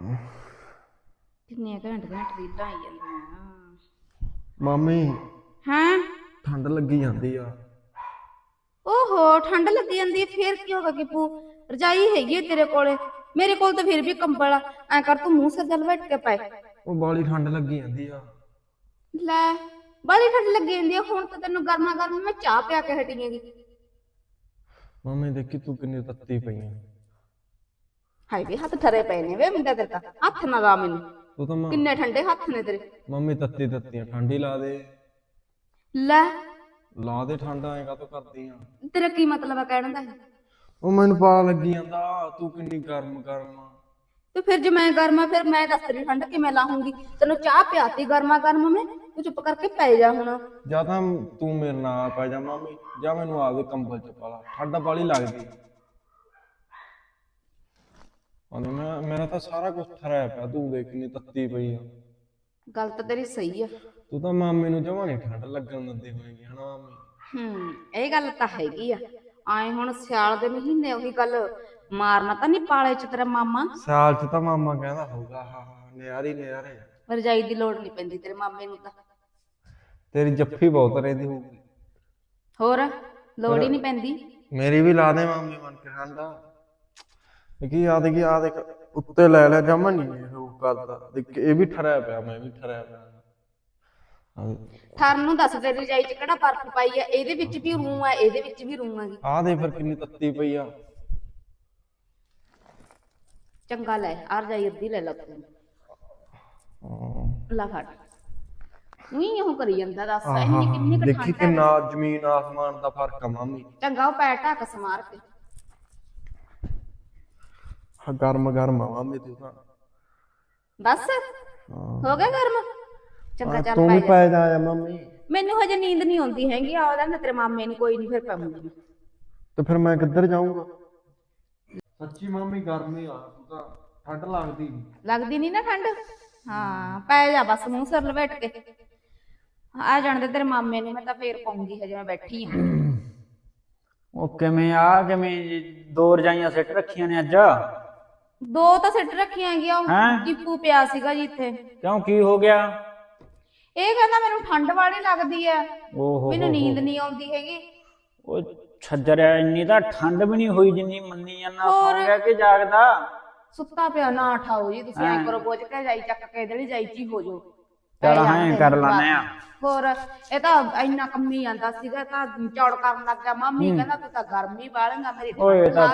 ਕਿੰਨੇ ਘੰਟੇ ਘੰਟੇ ਰੀਲਾਂ ਆਈ ਜਾਂਦੀਆਂ ਮਾਮੀ ਹਾਂ? ਠੰਡ ਲੱਗੀ ਜਾਂਦੀ ਆ। ਓਹੋ ਠੰਡ ਲੱਗੀ ਜਾਂਦੀ ਫੇਰ ਕੀ ਹੋਗਾ ਕਿਪੂ ਰਜਾਈ ਹੈਗੀ ਹੈ ਤੇਰੇ ਕੋਲੇ। ਮੇਰੇ ਕੋਲ ਤਾਂ ਫਿਰ ਵੀ ਕੰਬਲ ਆ। ਐ ਕਰ ਤੂੰ ਮੂੰਹ ਸਿਰ ਜਲ ਬੈਠ ਕੇ ਪੈ। ਉਹ ਬਾਲੀ ਠੰਡ ਲੱਗੀ ਜਾਂਦੀ ਆ। ਲੈ ਬੜੀ ਠੰਡ ਲੱਗੀ ਜਾਂਦੀ ਹੈ ਹੁਣ ਤਾਂ ਤੈਨੂੰ ਗਰਮਾ ਗਰਮ ਮੈਂ ਚਾਹ ਪਿਆ ਕੇ ਹਟੀ ਹੈਗੀ। ਮਾਮੀ ਦੇਖੀ ਤੂੰ ਕਿੰਨੀ ਤੱਤੀ ਪਈ ਆ। ਹਾਏ ਵੇ ਹੱਥ ਠਰੇ ਪਏ ਨੇ ਵੇ ਮੁੰਡਾ ਤੇਰੇ ਤਾਂ। ਹੱਥ ਨਾ ਲਾ ਮੈਨੂੰ। ਤੂੰ ਤਾਂ ਮਾਂ- ਕਿੰਨੇ ਠੰਡੇ ਹੱਥ ਨੇ ਤੇਰੇ। ਮੰਮੀ ਤੱਤੀ ਤੱਤੀਆਂ ਠੰਡੀ ਲਾ ਦੇ। ਲੈ। ਲਾ ਦੇ ਠੰਡ ਐ ਕਾਤੋਂ ਕਰਦੀ ਆ? ਤੇਰਾ ਕੀ ਮਤਲਬ ਆ ਕਹਿਣ ਦਾ ਉਹ ਮੈਨੂੰ ਪਤਾ ਲੱਗੀ ਜਾਂਦਾ ਤੂੰ ਕਿੰਨੀ ਗਰਮ ਗਰਮ ਆ। ਤੇ ਫਿਰ ਜੇ ਮੈਂ ਗਰਮਾ ਫਿਰ ਮੈਂ ਦੱਸ ਤੇਰੀ ਠੰਡ ਕਿਵੇਂ ਲਾਹੂੰਗੀ? ਤੈਨੂੰ ਚਾਹ ਪਿਆਤੀ ਗਰਮਾ ਗਰਮ ਮੈਂ ਤੂੰ ਚੁੱਪ ਕਰਕੇ ਪੈ ਜਾ ਹੁਣ। ਜਾਂ ਤਾਂ ਤੂੰ ਮੇਰੇ ਨਾਲ ਪੈ ਜਾ ਮਾਮੀ। ਜਾਂ ਮੈਨੂੰ ਆਪਦੇ ਕੰਬਲ ਚ ਪਾ ਲਾ। ਠੰਡ ਬਾਲੀ ਲੱਗਦੀ ਉਹਨੇ ਮੈਂ ਮੇਰਾ ਤਾਂ ਸਾਰਾ ਕੁਝ ਠਰਿਆ ਪਿਆ ਤੂੰ ਦੇਖ ਕਿੰਨੀ ਤੱਤੀ ਪਈ ਆ। ਗੱਲ ਤਾਂ ਤੇਰੀ ਸਹੀ ਆ। ਤੂੰ ਤਾਂ ਮਾਮੀ ਨੂੰ ਜਮਾ ਨਹੀਂ ਠੰਡ ਲੱਗਣ ਦਿੰਦੀ ਹੋਏਗੀ ਹਨਾ ਮਾਮੀ? ਹੂੰ ਇਹ ਗੱਲ ਤਾਂ ਹੈਗੀ ਆ। ਆਏ ਹੁਣ ਸਿਆਲ ਦੇ ਮਹੀਨੇ ਉਹੀ ਗੱਲ ਮਾਰਨਾ ਤਾਂ ਨਹੀਂ ਪਾਲੇ ਚ ਤੇਰਾ ਮਾਮਾ? ਸਾਲ ਚ ਤਾਂ ਮਾਮਾ ਕਹਿੰਦਾ ਹੋਊਗਾ ਹਾਂ ਹਾਂ ਨਿਆਰੀ ਨਿਆਰੇ। ਰਜਾਈ ਦੀ ਲੋੜ ਨਹੀਂ ਪੈਂਦੀ ਤੇਰੇ ਮਾਮੇ ਨੂੰ ਤਾਂ। ਤੇਰੀ ਜੱਫੀ ਬਹੁਤ ਰਹਿੰਦੀ ਹੋਊਗੀ। ਹੋਰ ਲੋੜ ਹੀ ਨਹੀਂ ਪੈਂਦੀ। ਮੇਰੀ ਵੀ ਲਾ ਦੇ ਮਾਮੀ ਮਨ ਕੇ ਠੰਡਾ। ਕੀ ਯਾਦ ਕੀ ਆ ਦੇਖ ਉੱਤੇ ਲੈ ਲੈ ਜਮਾ ਨਹੀਂ ਇਹ ਉਹ ਕਰਦਾ ਦੇਖ ਇਹ ਵੀ ਠਰਿਆ ਪਿਆ ਮੈਂ ਵੀ ਠਰਿਆ ਪਿਆ। ਆਹ ਨੂੰ ਦੱਸ ਤੇਰੀ ਰਜਾਈ ਚ ਕਿਹੜਾ ਬਰਫ ਪਾਈ ਆ ਇਹਦੇ ਵਿੱਚ ਵੀ ਰੂੰ ਆ ਇਹਦੇ ਵਿੱਚ ਵੀ ਰੂੰ ਆਗੀ ਆਹ ਦੇ ਫਿਰ ਕਿੰਨੀ ਤੱਤੀ ਪਈ ਆ। ਚੰਗਾ ਲੈ ਆ ਰਜਾਈ ਅੱਧੀ ਲੈ ਲਾ ਤੂੰ। ਲਾ ਫੜ। ਉਹੀ ਉਹ ਕਰੀ ਜਾਂਦਾ ਦੱਸ ਇੰਨੀ ਕਿੰਨੀ ਦੇਖੀ ਕਿੰਨਾ ਜ਼ਮੀਨ ਆਸਮਾਨ ਦਾ ਫ਼ਰਕ ਆ ਮਾਮੀ। ਚੰਗਾ ਉਹ ਪੈਰ ਢੱਕ ਸਮਾਰ ਕੇ। ਹਾਂ ਗਰਮ ਗਰਮ ਆ ਮਾਮੀ ਤੂੰ ਤਾਂ। ਬਸ ਹਾਂ। ਗਿਆ ਗਰਮ? ਚੰਗਾ ਚੱਲ ਤੂੰ ਪੈ ਵੀ ਜਾ ਪੈ ਜਾ ਆ ਮਾਮੀ। ਮੈਨੂੰ ਹਜੇ ਨੀਂਦ ਨਹੀਂ ਆਉਂਦੀ ਹੈਗੀ ਆ ਉਹਦਾ ਨਾ ਤੇਰੇ ਮਾਮੇ ਨੂੰ ਕੋਈ ਨਹੀਂ ਫਿਰ ਪਾਉਂਗੀ ਮੈਂ। ਤੇ ਫਿਰ ਮੈਂ ਕਿੱਧਰ ਜਾਊਂਗਾ? ਸੱਚੀ ਮਾਮੀ ਗਰਮੀ ਆ ਤੂੰ ਤਾਂ ਠੰਡ ਲੱਗਦੀ। ਲੱਗਦੀ ਨਹੀਂ ਨਾ ਠੰਡ? ਹਾਂ ਪੈ ਜਾ ਬਸ ਮੂੰਹ ਸਿਰ ਲਪੇਟ ਕੇ। ਆ ਜਾਣ ਦੇ ਤੇਰੇ ਮਾਮੇ ਨੂੰ ਮੈਂ ਤਾਂ ਫੇਰ ਪਾਉਂਗੀ ਹਜੇ ਮੈਂ ਬੈਠੀ ਆ। ਉਹ ਕਿਵੇਂ ਆ ਕਿਵੇਂ ਜੀ ਦੋ ਰਜਾਈਆਂ ਸਿੱਟ ਰੱਖੀਆਂ ਨੇ ਅੱਜ? ਦੋ ਤਾਂ ਸਿੱਟ ਰੱਖੀਆਂ ਉਹ ਹੈਂ? ਕੀਪੂ ਪਿਆ ਸੀਗਾ ਜੀ ਇੱਥੇ। ਕਿਉਂ ਕੀ ਹੋ ਗਿਆ? ਇਹ ਕਹਿੰਦਾ ਮੈਨੂੰ ਠੰਡ ਵਾਲੀ ਲੱਗਦੀ ਹੈ ਓਹੋ ਮੈਨੂੰ ਨੀਂਦ ਨਹੀਂ ਆਉਂਦੀ ਹੈਗੀ। ਉਹ ਛੱਜਰਿਆ ਇੰਨੀ ਤਾਂ ਠੰਡ ਵੀ ਨਹੀਂ ਹੋਈ ਜਿੰਨੀ ਮੰਨੀ ਜਾਂਦਾ ਹੋਰ। ਗਿਆ ਕਿ ਜਾਗਦਾ? ਸੁੱਤਾ ਪਿਆ ਨਾ ਉਠਾਓ ਜੀ ਤੁਸੀਂ ਐਂ ਕਰੋ ਬੋਝ ਕੇ ਜਾਈ ਚੱਕ ਕੇ ਜਾਈ ਚ ਹੋ ਜਾਓ। ਚੱਲ ਹਾਂ ਜਾਂਦੇ ਕਰ ਨੇ ਲੈਂਦੇ ਆ। ਹੋਰ ਇਹ ਤਾਂ ਇੰਨਾ ਕੰਮੀ ਜਾਂਦਾ ਸੀਗਾ ਤਾਂ ਚੌੜ ਕਰਨ ਲੱਗ ਗਿਆ। ਮਾਮੀ ਕਹਿੰਦਾ ਤੂੰ ਤਾਂ ਗਰਮੀ ਬਾਲੇਗਾ ਮੇਰੀ ਓਏ ਤਾਂ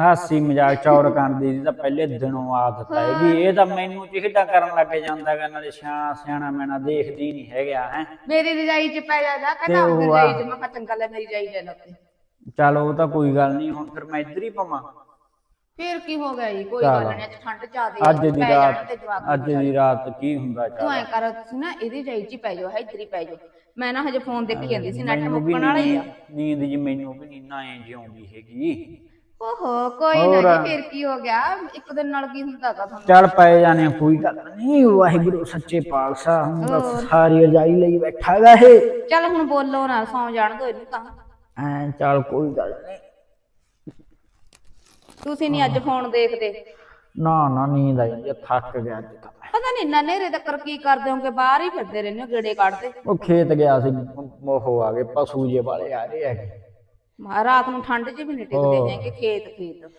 ਹਾਸੀ ਮਜ਼ਾਕ ਚੌੜ ਕਰਨ ਦੀ ਤਾਂ ਪਹਿਲੇ ਦਿਨੋਂ ਆਦਤ ਹੈਗੀ ਇਹ ਤਾਂ ਮੈਨੂੰ ਚਿਹਟਾ ਕਰਨ ਲੱਗ ਜਾਂਦਾ ਗਾ ਨਾਲੇ ਸਿਆਣਾ ਸਿਆਣਾ ਮੈਨਾ ਦੇਖਦੀ ਨਹੀਂ ਹੈਗਾ ਹੈ। ਮੇਰੀ ਰਜਾਈ ਚ ਪੈ ਜਾ ਜਾ ਕਹਿੰਦਾ ਉਹ ਰਜਾਈ ਚ। ਮੈਂ ਚੰਗਾ ਲੈ ਮੇਰੀ ਰਜਾਈ ਲੈ ਲਓ ਚੱਲ ਉਹ ਤਾਂ ਕੋਈ ਗੱਲ ਨਹੀਂ ਹੁਣ ਫਿਰ ਮੈਂ ਇੱਧਰ ਹੀ ਪਵਾਂ। ਫੇਰ ਕੀ ਹੋ ਗਿਆ ਜੀ? ਕੋਈ ਚੱਲ। ਗੱਲ ਨਹੀਂ ਅੱਜ ਠੰਡ ਜ਼ਿਆਦੇ ਅੱਜ ਦੀ ਪੈ ਜਾਣ ਤੇ ਰਾਤ ਜਵਾਕ ਅੱਜ ਦੀ ਰਾਤ ਕੀ ਹੁੰਦਾ ਤੂੰ ਚੱਲ। ਐ ਕਰ ਤੁਸੀਂ ਨਾ ਇਹਦੀ ਰਜਾਈ ਚ ਹੀ ਪੈ ਜਾਓ ਇੱਧਰ ਹੀ ਪੈ ਜਾਓ। ਮੈਂ ਨਾ ਹਜੇ ਫੋਨ ਦੇਖੀ ਜਾਂਦੀ ਸੀ ਨੈਟ ਮੈਨੂੰ ਵੀ ਮੁੱਕਣ ਵਾਲੇ ਆ। ਨੀਂਦ ਨੀਂਦ ਜੀ ਮੈਨੂੰ ਵੀ ਨੀ ਨਾ ਐ ਜਿਉਂਦੀ ਹੈਗੀ। ਓਹੋ ਕੋਈ ਨਾ ਜੀ ਫੇਰ ਕੀ ਹੋ ਗਿਆ? ਇੱਕ ਦਿਨ ਨਾਲ ਕੀ ਹੁੰਦਾ ਗਾ ਤੁਹਾਨੂੰ? ਚੱਲ ਪਏ ਜਾਣੇ ਆ, ਕੋਈ ਗੱਲ ਨਹੀਂ ਵਾਹਿਗੁਰੂ ਸੱਚੇ ਪਾਤਸ਼ਾਹ ਹੁਣ ਸਾਰੀ ਰਜਾਈ ਲਈ ਬੈਠਾ ਗਾ ਇਹ। ਚੱਲ ਹੁਣ ਬੋਲੋ ਨਾ ਸੌਂ ਜਾਣ ਦੋ ਇਹਨੂੰ ਤਾਂ। ਐ ਚੱਲ ਕੋਈ ਗੱਲ ਨਹੀਂ। ਤੁਸੀਂ ਨਹੀਂ ਅੱਜ ਫੋਨ ਦੇਖਦੇ? ਨਾ ਨਾ ਨੀਂਦ ਆ ਜਾਂਦੀ ਆ, ਥੱਕ ਗਿਆ ਅੱਜ ਤਾਂ। ਮੈਂ। ਪਤਾ ਨਹੀਂ ਇੰਨਾ ਨੇਰੇ ਤੱਕ ਕੀ ਕਰਦੇ ਹੋਗੇ ਬਾਹਰ ਹੀ ਫਿਰਦੇ ਰਹਿੰਦੇ ਹੋ ਗੇੜੇ ਕੱਢਦੇ। ਉਹ ਖੇਤ ਗਿਆ ਸੀ ਉਹ ਆ ਗਏ ਪਸ਼ੂ ਜੇ ਵਾਲੇ ਆ ਰਹੇ ਹੈਗੇ। ਮਾ ਰਾਤ ਨੂੰ ਠੰਡ 'ਚ ਵੀ ਨਹੀਂ ਟਿਕਦੇ ਹੈਗੇ ਖੇਤ ਖੇਤ।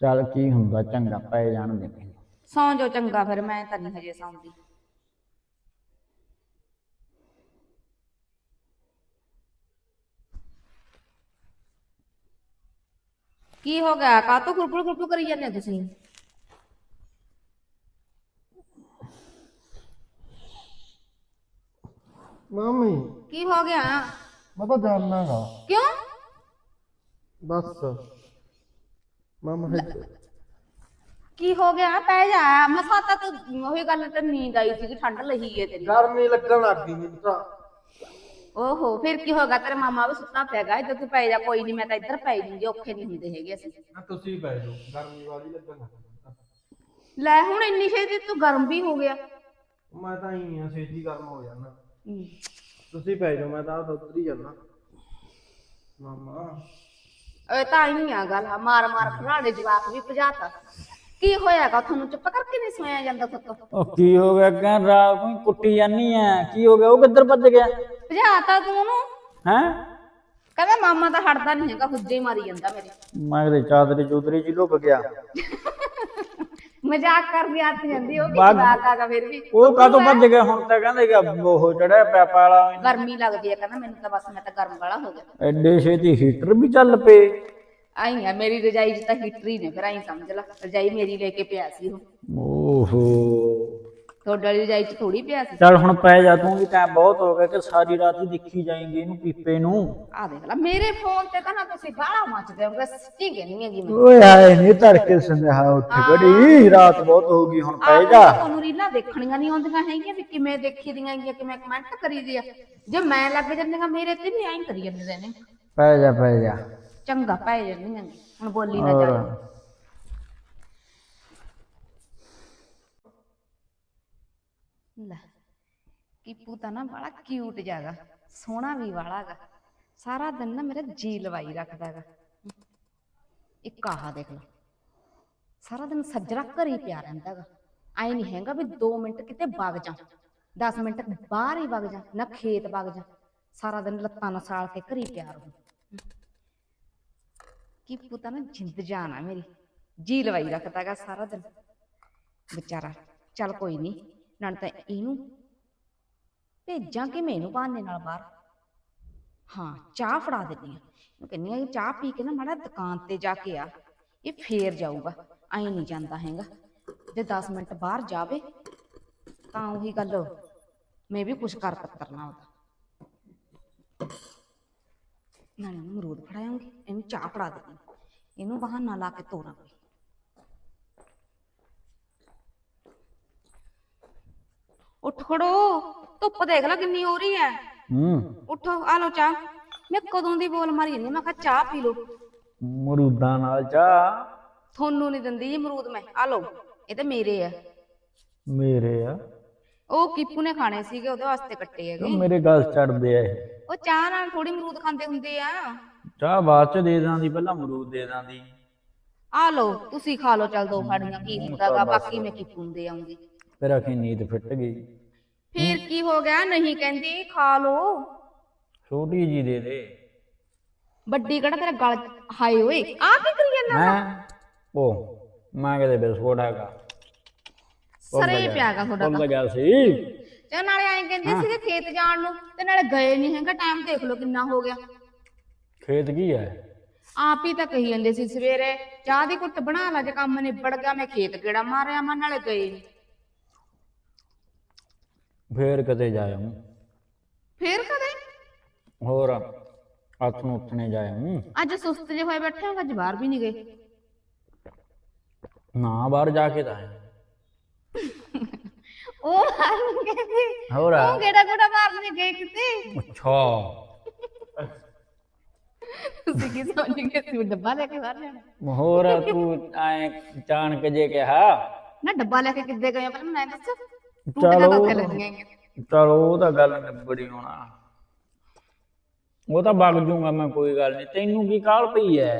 ਚੱਲ ਕੀ ਹੁੰਦਾ ਚੰਗਾ ਪਏ ਜਾਣ ਦੇ। ਮੈਨੂੰ ਸੌਂ ਜੋ ਚੰਗਾ ਫਿਰ ਮੈਂ ਤਾਂ ਨਹੀਂ ਹਜੇ ਸੌਂਦੀ। ਕੀ ਹੋ ਗਿਆ? ਕਾਤੋਂ ਖੁਰਪੁਰ ਖੁਰਪੁਰ ਕਰੀ ਜਾਂਦੇ ਹੋ ਤੁਸੀਂ? ਮਾਮੀ। ਕੀ ਹੋ ਗਿਆ? ਮੈਂ ਤਾਂ ਜਾਣਾਗਾ ਕਿਉਂ? ਬਸ। ਮਾਮਾ ਹੈ ਕੀ ਹੋ ਗਿਆ? ਪੈ ਜਾ। ਮਸਾ ਤਾਂ ਤੂੰ ਉਹੀ ਗੱਲ ਤੇ ਨੀਂਦ ਆਈ ਸੀ ਠੰਡ ਲਹੀ ਹੈ ਤੇਰੀ। ਗਰਮੀ ਲੱਗਣ ਲੱਗ ਗਈ ਮੈਨੂੰ ਤਾਂ। ਓਹੋ ਫਿਰ ਕੀ ਹੋਗਾ ਤੇਰਾ ਮਾਮਾ ਵੀ ਸੁੱਤਾ ਪਿਆਗਾ ਇੱਧਰ ਤੂੰ ਪੈ ਜਾ ਕੋਈ ਨਹੀਂ ਮੈਂ ਤਾਂ ਇੱਧਰ ਪੈ ਜੂੰਗੀ ਔਖੇ ਨਹੀਂ ਹੁੰਦੇ ਹੈਗੇ ਅਸੀਂ। ਨਾ ਤੁਸੀਂ ਬਹਿ ਜਾਓ ਗਰਮੀ ਵਾਲੀ ਲੱਗਣ ਲੱਗ ਲੈ ਹੁਣ ਇੰਨੀ ਛੇਤੀ ਤੂੰ ਗਰਮ ਵੀ ਹੋ ਗਿਆ। ਮੈਂ ਤਾਂ ਹੀ ਆ ਛੇਤੀ ਗਰਮ ਹੋ ਜਾਣਾ। ਤੁਸੀਂ ਪੈ ਜਾਓ ਮੈਂ ਤਾਂ ਉੱਧਰ ਹੀ ਜਾਣਾ। ਮਾਮਾ। ਇਹ ਤਾਂ ਹੀ ਆ ਗੱਲ ਆ ਮਾਰ ਮਾਰ ਭਰਾੜੇ ਜਵਾਕ ਵੀ ਭਜਾਤਾ। ਕੀ ਹੋਇਆਗਾ ਤੁਹਾਨੂੰ ਚੁੱਪ ਕਰਕੇ ਨਹੀਂ ਸੋਇਆ ਜਾਂਦਾ ਤੁਹਾਤੋਂ ਉਹ ਕੀ ਹੋ ਗਿਆ? ਕਹਿ ਰਾਤ ਨੂੰ ਕੁੱਟੀ ਜਾਨੀ ਐ। ਕੀ ਹੋ ਗਿਆ? ਉਹ ਕਿੱਧਰ ਭੱਜ ਗਿਆ? ਭਜਾਤਾ ਤੂੰ ਉਹਨੂੰ? ਹੈ? ਕਹਿੰਦਾ ਮਾਮਾ ਤਾਂ ਹਟਦਾ ਨਹੀਂ ਹੈਗਾ ਹੁੱਜੇ ਮਾਰੀ ਜਾਂਦਾ ਮੇਰੇ। ਮੈਂ ਕਿਤੇ ਚਾਦਰੇ ਚੂਦਰੇ ਚ ਲੁਕ ਗਿਆ। ਮਜ਼ਾਕ ਕਰਦੀ ਆਤ ਜਾਂਦੀ ਉਹ ਕੀ ਬਾਤ ਆਗਾ ਫਿਰ ਵੀ? ਉਹ ਕਾਹਤੋਂ ਭੱਜ ਗਿਆ? ਹੁਣ ਤਾਂ ਕਹਿੰਦੇ ਕਿ ਉਹ ਚੜਿਆ ਪਿਆ ਪਾਲਾ ਗਰਮੀ ਲੱਗਦੀ ਹੈ ਕਹਿੰਦਾ ਮੈਨੂੰ ਤਾਂ ਬਸ ਮੈਂ ਤਾਂ ਗਰਮ ਵਾਲਾ ਹੋ ਗਿਆ। ਐਡੇ ਛੇਤੀ ਹੀਟਰ ਵੀ ਚੱਲ ਪਏ। ਆਈ ਆ ਮੇਰੀ ਰਜਾਈ ਚ ਤਾਂ ਹੀਟਰ ਹੀ ਨੇ ਫਿਰ ਆਈ ਸਮਝ ਲੈ ਰਜਾਈ ਮੇਰੀ ਲੈ ਕੇ ਪਿਆ ਸੀ ਉਹ। ਓਹੋ। ਤੁਹਾਡੇ ਵਾਲੀ ਰਜਾਈ ਚ ਥੋੜੀ ਪਿਆ ਸੀ? ਚੱਲ ਹੁਣ ਪੈ ਜਾ ਤੂੰ ਵੀ ਟਾਈਮ ਬਹੁਤ ਹੋ ਗਿਆ ਕਿ ਸਾਰੀ ਰਾਤ ਹੀ ਦੇਖੀ ਜਾਏਂਗੀ ਇਹਨੂੰ ਪੀਪੇ ਨੂੰ। ਆ ਦੇਖ ਲੈ ਮੇਰੇ ਫੋਨ ਤੇ ਤਾਂ ਨਾ ਤੁਸੀਂ ਬਾਹਲਾ ਮੱਚਦੇ ਹੋ ਸੱਚੀ ਕਹਿੰਦੀ ਹੈਗੀ ਮੈਂ ਓਏ ਆਏ ਨਹੀਂ ਤੜਕੇ ਸੰਧਿਆ ਉੱਠ ਗੜੀ ਰਾਤ ਬਹੁਤ ਹੋ ਗਈ ਹੁਣ ਪੈ ਜਾ। ਆਹ ਤੁਹਾਨੂੰ ਰੀਲਾਂ ਦੇਖਣੀਆਂ ਨਹੀਂ ਆਉਂਦੀਆਂ ਹੈਗੀਆਂ ਵੀ ਕਿਵੇਂ ਦੇਖੀ ਦੀਆਂ ਹੈਗੀਆਂ ਕਿਵੇਂ ਕਮੈਂਟ ਕਰੀ ਦੀ ਆ ਜੇ ਮੈਂ ਲੱਗ ਜਾਂਦੀਆਂ ਮੇਰੇ ਤੇ ਵੀ ਐਂ ਕਰੀ ਜਾਂਦੇ ਨੇ। ਪੈ ਜਾ ਪੈ ਜਾ। ਚੰਗਾ ਪੈ ਜਾਂਦੀਆਂ। ਹੁਣ ਬੋਲੀ ਨਾ ਹੋਰ। ਜਾ ਲੈ ਕੀਪੂ ਤਾਂ ਨਾ ਬੜਾ ਕਿਊਟ ਜਾਗਾ ਸੋਹਣਾ ਵੀ ਵਾਲਾ ਗਾ ਸਾਰਾ ਦਿਨ ਨਾ ਮੇਰਾ ਜੀ ਲਵਾਈ ਰੱਖਦਾ ਗਾ ਇੱਕ ਆਹ ਦੇਖ ਲਓ ਸਾਰਾ ਦਿਨ ਸੱਜਰਾ ਘਰੇ ਹੀ ਪਿਆ ਰਹਿੰਦਾ ਗਾ ਐ ਨਹੀਂ ਹੈਗਾ ਵੀ 2 ਮਿੰਟ ਕਿਤੇ ਵਗ ਜਾ 10 ਮਿੰਟ ਬਾਹਰ ਹੀ ਵਗ ਜਾ, ਨਾ ਖੇਤ ਵਗ ਜਾ, ਸਾਰਾ ਦਿਨ ਲੱਤਾਂ ਨਾਲ ਸਾਲ ਕੇ ਘਰੇ ਹੀ ਪਿਆ ਰਹੂ। ਕੀਪੂ ਤਾਂ ਨਾ ਜਿੰਦ ਜਾਨ ਆ ਮੇਰੀ, ਜੀ ਲਵਾਈ ਰੱਖਦਾ ਗਾ ਸਾਰਾ ਦਿਨ। ਵਿਚਾਰਾ, ਚੱਲ ਕੋਈ ਨਹੀਂ ਨਾਲ ਤਾਂ ਇਹਨੂੰ ਭੇਜਾਂ ਕਿਵੇਂ ਇਹਨੂੰ ਬਹਾਨੇ ਨਾਲ ਬਾਹਰ। ਹਾਂ, ਚਾਹ ਫੜਾ ਦਿੰਦੀ ਆ ਮੈਂ ਕਹਿੰਦੀ ਆ ਚਾਹ ਪੀ ਕੇ ਨਾ ਮਾੜਾ ਦੁਕਾਨ ਤੇ ਜਾ ਕੇ ਆ। ਇਹ ਫੇਰ ਜਾਊਗਾ, ਐਂ ਨਹੀਂ ਜਾਂਦਾ ਹੈਗਾ। ਜੇ 10 ਮਿੰਟ ਬਾਹਰ ਜਾਵੇ, ਤਾਂ ਉਹੀ ਗੱਲ ਮੈਂ ਵੀ ਕੁਛ ਕਰ ਪੱਤਰਨਾ ਉਹਦਾ। ਨਾਲੇ ਉਹਨੂੰ ਮਰੂਦ ਫੜਾਉਂਗੀ, ਇਹਨੂੰ ਚਾਹ ਫੜਾ ਦੇਣੀ ਇਹਨੂੰ ਬਹਾਨਾ ਲਾ ਕੇ ਤੋਰਾਂਗੇ। ਉੱਠ ਖੜੋ। ਧੁੱਪ ਦੇਖ ਲੈ ਕਿੰਨੀ ਹੋ ਰਹੀ ਹੈ। ਹੂੰ। ਉੱਠੋ ਆ ਲਓ ਚਾਹ। ਮੈਂ ਕਦੋਂ ਦੀ ਬੋਲ ਮਾਰੀ ਜਾਂਦੀ ਮੈਂ ਕਿਹਾ ਚਾਹ ਪੀ ਲਓ। ਮਰੂਦਾਂ ਨਾਲ ਚਾਹ। ਤੁਹਾਨੂੰ ਨਹੀਂ ਦਿੰਦੀ ਜੀ ਅਮਰੂਦ ਮੈਂ। ਆ ਲਓ ਇਹ ਤਾਂ ਮੇਰੇ ਆ। ਮੇਰੇ ਆ? ਉਹ ਕੀਪੂ ਨੇ ਖਾਣੇ ਸੀਗੇ ਉਹਦੇ ਵਾਸਤੇ ਕੱਟੇ ਹੈਗੇ। ਮੇਰੇ ਗਲ ਚੜਦੇ ਆ ਇਹ। ਉਹ ਚਾਹ ਨਾਲ ਥੋੜੀ ਅਮਰੂਦ ਖਾਂਦੇ ਹੁੰਦੇ ਆ। ਚਾਹ ਬਾਅਦ ਚ ਦੇ ਦਾਂਦੀ ਪਹਿਲਾਂ ਮਰੂਦ ਦੇ ਦਾਂਦੀ। ਆ ਲਓ ਤੁਸੀਂ ਖਾ ਲਓ ਚੱਲ ਦੋ ਫੜੀਆਂ ਕੀ ਹੁੰਦਾਗਾ ਬਾਕੀ ਮੈਂ ਕੀਪੂ ਦੇ ਆਉਂਗੀ ਫਿਰ ਆਖੀ ਨੀਂਦ ਫਿੱਟ ਗਈ। ਫੇਰ ਕੀ ਹੋ ਗਿਆ? ਨਹੀਂ ਕਹਿੰਦੀ ਖਾ ਲਓ। ਛੋਟੀ ਜੀ ਦੇ ਦੇ। ਵੱਡੀ ਕਿਹੜਾ ਤੇਰਾ ਗਲ ਹਾਏ ਓਏ? ਆ ਕੀ ਕਰੀ ਜਾਂਦਾ ਮੈਂ ਉਹ ਮੈਂ ਕਿਤੇ ਬਿਸਕੁਟ ਹੈਗਾ। ਸਰੇ ਪਿਆਗਾ ਤੁਹਾਡਾ ਭੁੱਲ ਗਿਆ ਸੀ। ਤੇ ਨਾਲੇ ਐਂ ਕਹਿੰਦੇ ਸੀਗੇ ਖੇਤ ਜਾਣ ਨੂੰ ਤੇ ਨਾਲੇ ਗਏ ਨਹੀਂ ਹੈਗਾ ਟਾਈਮ ਦੇਖ ਲਓ ਕਿੰਨਾ ਹੋ ਗਿਆ। ਖੇਤ ਕੀ ਹੈ? ਆਪ ਹੀ ਤਾਂ ਕਹੀ ਜਾਂਦੇ ਸੀ ਸਵੇਰੇ ਚਾਹ ਦੀ ਕੁੱਟ ਬਣਾ ਲਾ ਜੇ ਕੰਮ ਨਿਬੜ ਗਿਆ ਮੈਂ ਖੇਤ ਕਿਹੜਾ ਮਾਰਿਆ ਮੈਂ ਨਾਲੇ ਗਏ ਫੇਰ ਕਦੇ ਜਾਇਆ ਫੇਰ ਕਦੇ? ਹੋਰ ਹੱਥ ਨੂੰ ਉੱਠਣੇ ਜਾਇਆ ਹੂੰ। ਅੱਜ ਸੁਸਤ ਜੇ ਹੋਏ ਬੈਠੇ ਹੋ ਅੱਜ ਬਾਹਰ ਵੀ ਨਹੀਂ ਗਏ। ਨਾ ਬਾਹਰ ਜਾ ਕੇ ਤਾਂ ਆਇਆ। ਉਹ ਮਾਰਨ ਗਏ ਸੀ। ਹੋਰ ਉਹ ਕਿਹੜਾ ਕਿਹੜਾ ਮਾਰਨ ਗਏ ਕਿਤੇ? ਅੱਛਾ। ਤੁਸੀਂ ਕੀ ਸਮਝ ਗਏ ਸੀ ਵੀ ਡੱਬਾ ਲੈ ਕੇ ਬਾਹਰ ਜਾਣਾ ਹੋਰ ਤੂੰ ਐ ਚਾਣਕ ਜੇ ਕਿਹਾ। ਨਾ ਡੱਬਾ ਲੈ ਕੇ ਕਿੱਦੇ ਗਏ ਆ ਪਹਿਲਾਂ ਮੈਨੂੰ ਐਂ ਦੱਸੋ। ਟੂਟੀਆਂ ਚਲੋ। ਉਹ ਤਾਂ ਗੱਲ ਨਿਬੜੀ ਹੋਣਾ ਉਹ ਤਾਂ ਵਗ ਜੂਗਾ ਮੈਂ ਕੋਈ ਗੱਲ ਨਹੀਂ ਤੈਨੂੰ ਕੀ ਕਾਲ ਪਈ ਐ?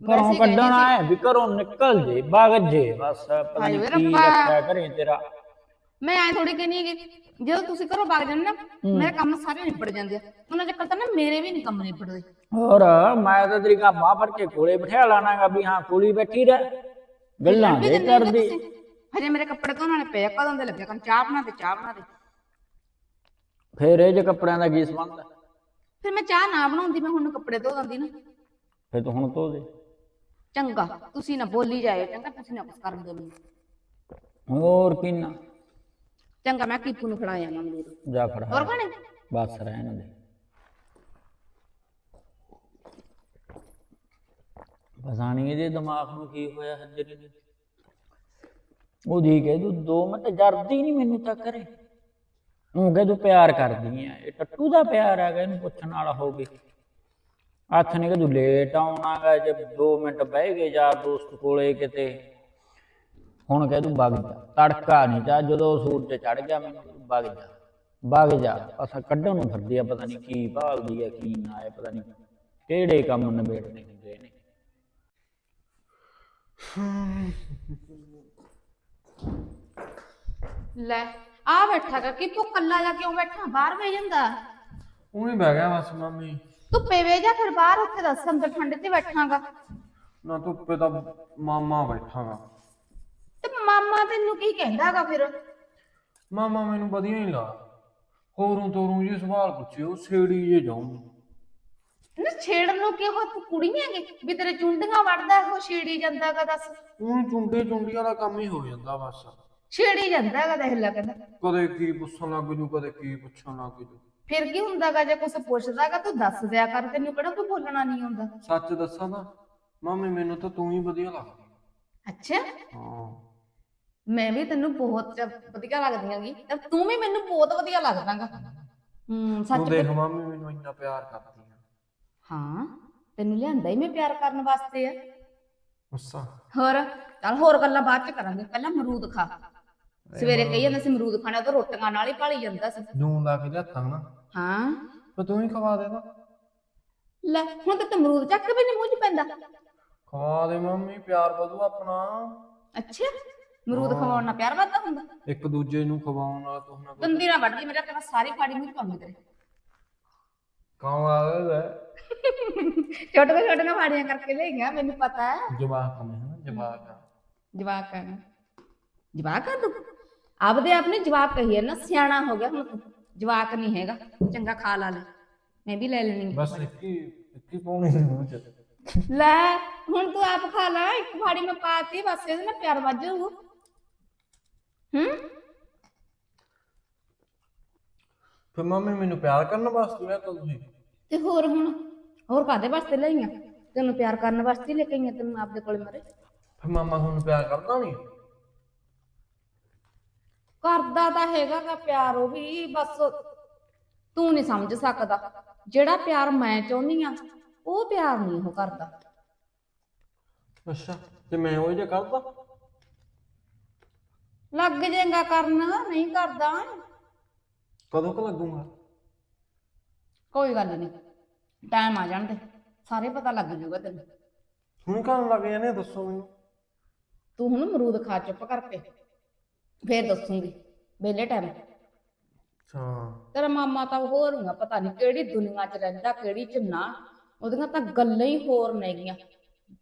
ਘਰੋਂ ਕੱਢਣ ਆਇਆ ਵੀ ਘਰੋਂ ਨਿਕਲ ਜੇ ਵਗ ਜੇ ਬਸ। ਪਤਾ ਨਹੀਂ ਕੀ। ਰੱਖਿਆ ਤੇਰਾ। ਮੈਂ ਐ ਥੋੜੀ ਕਹਿਨੀ ਹੈਗੀ ਜਦੋਂ ਤੁਸੀਂ ਘਰੋਂ ਵਗ ਜਾਂਦੇ ਨਾ ਮੇਰੇ ਕੰਮ ਸਾਰੇ ਨਿਬੜ ਜਾਂਦੇ ਆ। ਉਹਨਾਂ ਚੱਕਰ ਤਾਂ ਨਾ ਮੇਰੇ ਵੀ ਨਹੀਂ ਕੰਮ ਨਿਬੜਦੇ। ਹੋਰ ਮੈਂ ਤਾਂ ਤੇਰੀ ਬਾਹ ਫੜ ਕੇ ਕੋਲੇ ਬਿਠਾ ਲਾਣਾਗਾ ਵੀ ਹਾਂ ਕੋਲੀ ਬੈਠੀ ਰਹਿ। ਗੱਲਾਂ ਦੇ ਕਰਦੀ। ਹਜੇ ਮੇਰੇ ਕੱਪੜੇ ਧੋਣ ਵਾਲੇ ਪਏ ਆ, ਕਦੋਂ ਦੇ ਲੱਗੇ ਕਰਨ ਚਾਹ ਬਣਾ ਦੇ ਚਾਹ ਬਣਾ ਦੇ। ਫੇਰ ਇਹ ਜੇ ਕੱਪੜਿਆਂ ਦਾ ਕੀ ਸੰਬੰਧ ਹੈ ਫਿਰ ਮੈਂ ਚਾਹ ਨਾ ਬਣਾਉਂਦੀ ਮੈਂ ਹੁਣ ਕੱਪੜੇ ਧੋ ਦਿੰਦੀ ਨਾ। ਫੇਰ ਤੂੰ ਹੁਣ ਧੋ ਦੇ। ਚੰਗਾ ਤੁਸੀਂ ਨਾ ਬੋਲੀ ਜਾਇਓ ਚੰਗਾ ਤੁਸੀਂ ਨਾ ਕਰਨ ਦਿਓ ਮੈਨੂੰ। ਹੋਰ ਕਿੰਨਾ ਚੰਗਾ ਮੈਂ ਕੀਪੂ ਨੂੰ ਫੜਾਇਆ ਮਾਂ ਮੇਰੇ ਜਾ ਫੜ। ਹੋਰ ਖਾਣੇ ਬਸ ਰਹਿਣ ਦੇ। ਪਤਾ ਨਹੀਂ ਇਹਦੇ ਦਿਮਾਗ ਨੂੰ ਕੀ ਹੋਇਆ ਹੱਜਰੀ ਦੇ ਉਹਦੀ ਕਹਿ, ਤੂੰ ਦੋ ਮਿੰਟ ਜਰਦੀ ਨਹੀਂ ਮੈਨੂੰ ਤਾਂ ਕਰੇ ਉਹ ਕਹਿ, ਤੂੰ ਪਿਆਰ ਕਰਦੀ ਆ। ਇਹ ਟੱਟੂ ਦਾ ਪਿਆਰ ਹੈਗਾ, ਇਹਨੂੰ ਪੁੱਛਣ ਵਾਲਾ ਹੋਵੇ ਹੱਥ ਨੇ ਕਿ ਤੂੰ ਲੇਟ ਆਉਣਾਗਾ, ਜੇ 2 ਮਿੰਟ ਬਹਿ ਗਏ ਯਾਰ ਦੋਸਤ ਕੋਲੇ ਕਿਤੇ। ਹੁਣ ਕਹਿ, ਤੂੰ ਵਗ ਜਾ। ਤੜਕਾ ਨਹੀਂ ਚਾ ਜਦੋਂ ਸੂਰਜ ਚੜ ਗਿਆ ਮੈਨੂੰ ਵਗ ਜਾ ਵਗ ਜਾ ਅਸਾਂ ਕੱਢਣ ਨੂੰ ਫਿਰਦੀ ਆ ਪਤਾ ਨਹੀਂ ਕੀ ਭਾਲਦੀ ਹੈ ਪਤਾ ਨਹੀਂ ਕਿਹੜੇ ਕੰਮ ਨਿਬੇੜਨੇ ਹੁੰਦੇ ਨੇ ਮੈਂ ਸਹੀ ਕਹਿੰਦੀ ਸੀ। ਉਹ ਜੀ ਕਹਿ ਤੂੰ 2 ਮਿੰਟ ਜਰਦੀ ਨਹੀਂ ਮੈਨੂੰ ਤਾਂ ਕਰੇ ਹੁਣ ਕਹਿ ਤੂੰ ਵਗ ਜਾ। ਤੜਕਾ ਨਹੀਂ ਚਾ ਜਦੋਂ ਸੂਰਜ ਚੜ ਗਿਆ ਮੈਨੂੰ ਵਗ ਜਾ। ਵਗ ਜਾ ਅਸਾਂ ਕੱਢਣ ਨੂੰ ਫਿਰਦੀ ਆ, ਪਤਾ ਨਹੀਂ ਕੀ ਭਾਲਦੀ ਆ, ਕੀ ਨਾ ਹੈ ਪਤਾ ਨਹੀਂ ਕਿਹੜੇ ਕੰਮ ਨਿਬੇੜਨੇ ਹੁੰਦੇ ਨੇ। ਲੈ ਆ ਬੈਠਾ ਗਾ ਕਿ ਤੂੰ ਕੱਲਾ ਜਾ ਕਿਉਂ ਬੈਠਾ ਬਾਹਰ ਬਹਿ ਜਾਂਦਾ? ਉਹੀ ਬਹਿ ਗਿਆ ਬਸ ਮੰਮੀ। ਧੁੱਪੇ ਵੇ ਜਾ ਫਿਰ ਬਾਹਰ ਉੱਥੇ ਦੱਸ ਅੰਦਰ ਠੰਡ 'ਚ ਬੈਠਾਂਗਾ। ਨਾ ਧੁੱਪੇ ਤਾਂ ਮਾਮਾ ਬੈਠਾਗਾ। ਤੇ ਮਾਮਾ ਤੈਨੂੰ ਕੀ ਕਹਿੰਦਾਗਾ ਫਿਰ? ਮਾਮਾ ਮੈਨੂੰ ਵਧੀਆ ਹੀ ਲਾ ਹੋਰੋਂ ਤੋਰੋਂ ਜੇ ਸਵਾਲ ਪੁੱਛਿਓ ਛੇੜੀ ਜੇ ਜਾਉਂ ਨਾ ਛੇੜਨ ਨੂੰ ਕਿਹੋ ਤੂੰ ਕੁੜੀ ਹੈਗੀ ਵੀ ਤੇਰੇ ਚੁੰਡੀਆਂ ਵੜਦਾ ਉਹ ਛੇੜੀ ਜਾਂਦਾਗਾ ਦੱਸ। ਉਹ ਚੁੰਡੇ ਚੁੰਡੀਆਂ ਦਾ ਕੰਮ ਹੀ ਹੋ ਜਾਂਦਾ ਬਸ। ਛੇੜੀ ਜਾਂਦਾਗਾ ਦੇਖ ਲੈ ਕਹਿੰਦਾ। ਕਦੇ ਕੀ ਪੁੱਛਣ ਲੱਗ ਜੂ ਕਦੇ ਕੀ ਪੁੱਛਣ ਲੱਗ ਜੂ। ਫਿਰ ਕੀ ਹੁੰਦਾਗਾ ਜੇ ਕੁਝ ਪੁੱਛਦਾਗਾ ਤੂੰ ਦੱਸ ਦਿਆ ਕਰ ਤੈਨੂੰ ਕਿਹੜਾ ਕੋਈ ਬੋਲਣਾ ਨਹੀਂ ਆਉਂਦਾ। ਸੱਚ ਦੱਸਾਂ ਤਾਂ ਮਾਮੀ ਮੈਨੂੰ ਤਾਂ ਤੂੰ ਹੀ ਵਧੀਆ ਲੱਗਦੀ। ਅੱਛਾ। ਹਾਂ। ਮੈਂ ਵੀ ਤੈਨੂੰ ਬਹੁਤ ਵਧੀਆ ਲੱਗਦੀਆਂਗੀ ਤੇ ਤੂੰ ਵੀ ਮੈਨੂੰ ਬਹੁਤ ਵਧੀਆ ਲੱਗਦਾਗਾ। ਹੂੰ ਸੱਚ ਤੂੰ ਦੇਖ ਮਾਮੀ ਮੈਨੂੰ ਇੰਨਾ ਪਿਆਰ ਕਰਦੀ। ਹਾਂ ਤੈਨੂੰ ਲਿਆਂਦਾ ਹੀ ਮੈਂ ਪਿਆਰ ਕਰਨ ਵਾਸਤੇ ਆ। ਅੱਛਾ ਹੋਰ ਚੱਲ ਹੋਰ ਗੱਲਾਂ ਬਾਅਦ ਚ ਕਰਾਂਗੇ ਪਹਿਲਾਂ ਅਮਰੂਦ ਖਾ। ਸਵੇਰੇ ਕਹੀ ਜਾਂਦਾ ਸੀ ਅਮਰੂਦ ਖਾਣਾ ਤਾਂ ਰੋਟੀਆਂ ਨਾਲ ਹੀ ਭਾਲੀ ਜਾਂਦਾ ਸੀ। ਨੂਨ ਲਾ ਕੇ ਲਿਆਤਾਂ ਨਾ ਹਾਂ। ਪਰ ਤੂੰ ਹੀ ਖਵਾ ਦੇ ਤਾਂ। ਲੈ ਹੁਣ ਤੇ ਅਮਰੂਦ ਚੱਕ ਵੀ ਨਹੀਂ ਮੂੰਹ ਚ ਪੈਂਦਾ। ਖਵਾ ਦੇ ਮੰਮੀ ਪਿਆਰ ਵਧੂ ਆਪਣਾ। ਅੱਛਾ ਅਮਰੂਦ ਖਵਾਉਣ ਨਾਲ ਪਿਆਰ ਵੱਧਦਾ ਹੁੰਦਾ। ਇੱਕ ਦੂਜੇ ਨੂੰ ਖਵਾਉਣ ਨਾਲ ਕੁਛ ਨਾ ਕੁਛ ਦੰਦੀ ਨਾ ਵੱਢ ਲਈ ਮੇਰਾ ਕਹਿੰਦਾ ਸਾਰੀ ਫਾੜੀ ਮੂੰਹ ਚ ਪਾਉਂਗੀ ਤੇਰੇ। ਕਾਉਂ ਆ ਗਿਆ ਛੋਟੀਆਂ ਛੋਟੀਆਂ ਫਾੜੀਆਂ ਕਰਕੇ ਲੈ ਗਿਆ ਮੈਨੂੰ ਪਤਾ ਹੈ। ਜਵਾਕ ਹਮੇ ਹੈ ਜਵਾਕ ਆ। ਜਵਾਕ ਆ ਜਵਾਕ ਆ ਤੂੰ? ਆਪਦੇ ਆਪਣੇ ਜਵਾਕ ਕਹੀਏ ਨਾ ਸਿਆਣਾ ਹੋ ਗਿਆ ਹੁਣ ਤੂੰ। ਜਵਾਕ ਨਹੀਂ ਹੈਗਾ ਚੰਗਾ ਖਾ ਲਾ ਲੈ। ਮੈਂ ਵੀ ਲੈ ਲੈਣੀ ਬਸ ਇੱਕੀ ਇੱਕੀ ਪਾਉਣੀ ਸੀ ਮੂੰਹ ਚ। ਲੈ ਹੁਣ ਤੂੰ ਆਪ ਖਾ ਲੈ ਇੱਕ ਫਾੜੀ ਮੈਂ ਪਾਤੀ ਬਸ ਇਹਦੇ ਨਾਲ ਪਿਆਰ ਵੱਜ ਜਾਊ ਹੂੰ? ਫਿਰ ਮੰਮੀ ਮੈਨੂੰ ਪਿਆਰ ਕਰਨ ਵਾਸਤੇ ਲਿਆ ਤੁਸੀਂ? ਤੇ ਹੋਰ ਹੁਣ? ਹੋਰ ਕਾਦੇ ਵਾਸਤੇ ਲਈਆਂ ਤੈਨੂੰ ਪਿਆਰ ਕਰਨ ਵਾਸਤੇ ਹੀ ਲੈ ਕੇ ਆਈਆਂ ਤੈਨੂੰ ਆਪਦੇ ਕੋਲ ਮਰੇ। ਫਿਰ ਮਾਮਾ ਤੁਹਾਨੂੰ ਪਿਆਰ ਕਰਦਾ ਨਹੀਂ ਕਰਦਾ ਤਾਂ ਹੈਗਾ ਗਾ ਪਿਆਰ ਉਹ ਵੀ ਬਸ ਤੂੰ ਨਹੀਂ ਸਮਝ ਸਕਦਾ। ਜਿਹੜਾ ਪਿਆਰ ਮੈਂ ਚਾਹੁੰਦੀ ਆ ਉਹ ਪਿਆਰ ਨਹੀਂ ਉਹ ਕਰਦਾ। ਅੱਛਾ ਤੇ ਮੈਂ ਉਹ ਜਿਹਾ ਕਰਦਾ? ਲੱਗ ਜਾਏਗਾ ਕਰਨ ਨਹੀਂ ਕਰਦਾ। ਕਦੋਂ ਕ ਲੱਗੂਗਾ? ਕੋਈ ਗੱਲ ਨਹੀਂ ਟਾਈਮ ਆ ਜਾਣ ਦੇ ਸਾਰੇ ਪਤਾ ਲੱਗ ਜਾਊਗਾ ਤੈਨੂੰ। ਹੁਣ ਕਰਨ ਲੱਗ ਜਾਣੇ ਦੱਸੋ ਮੈਨੂੰ। ਤੂੰ ਹੁਣ ਅਮਰੂਦ ਖਾ ਚੁੱਪ ਕਰਕੇ ਫੇਰ ਦੱਸੂਗੀ ਵੇਲੇ ਟਾਈਮ ਅੱਛਾ। ਤੇਰਾ ਮਾਮਾ ਤਾਂ ਹੋਰ ਹੋਊਗਾ ਪਤਾ ਨਹੀਂ ਕਿਹੜੀ ਦੁਨੀਆ 'ਚ ਰਹਿੰਦਾ ਕਿਹੜੀ 'ਚ ਨਾ ਉਹਦੀਆਂ ਤਾਂ ਗੱਲਾਂ ਹੀ ਹੋਰ ਨੇਗੀਆਂ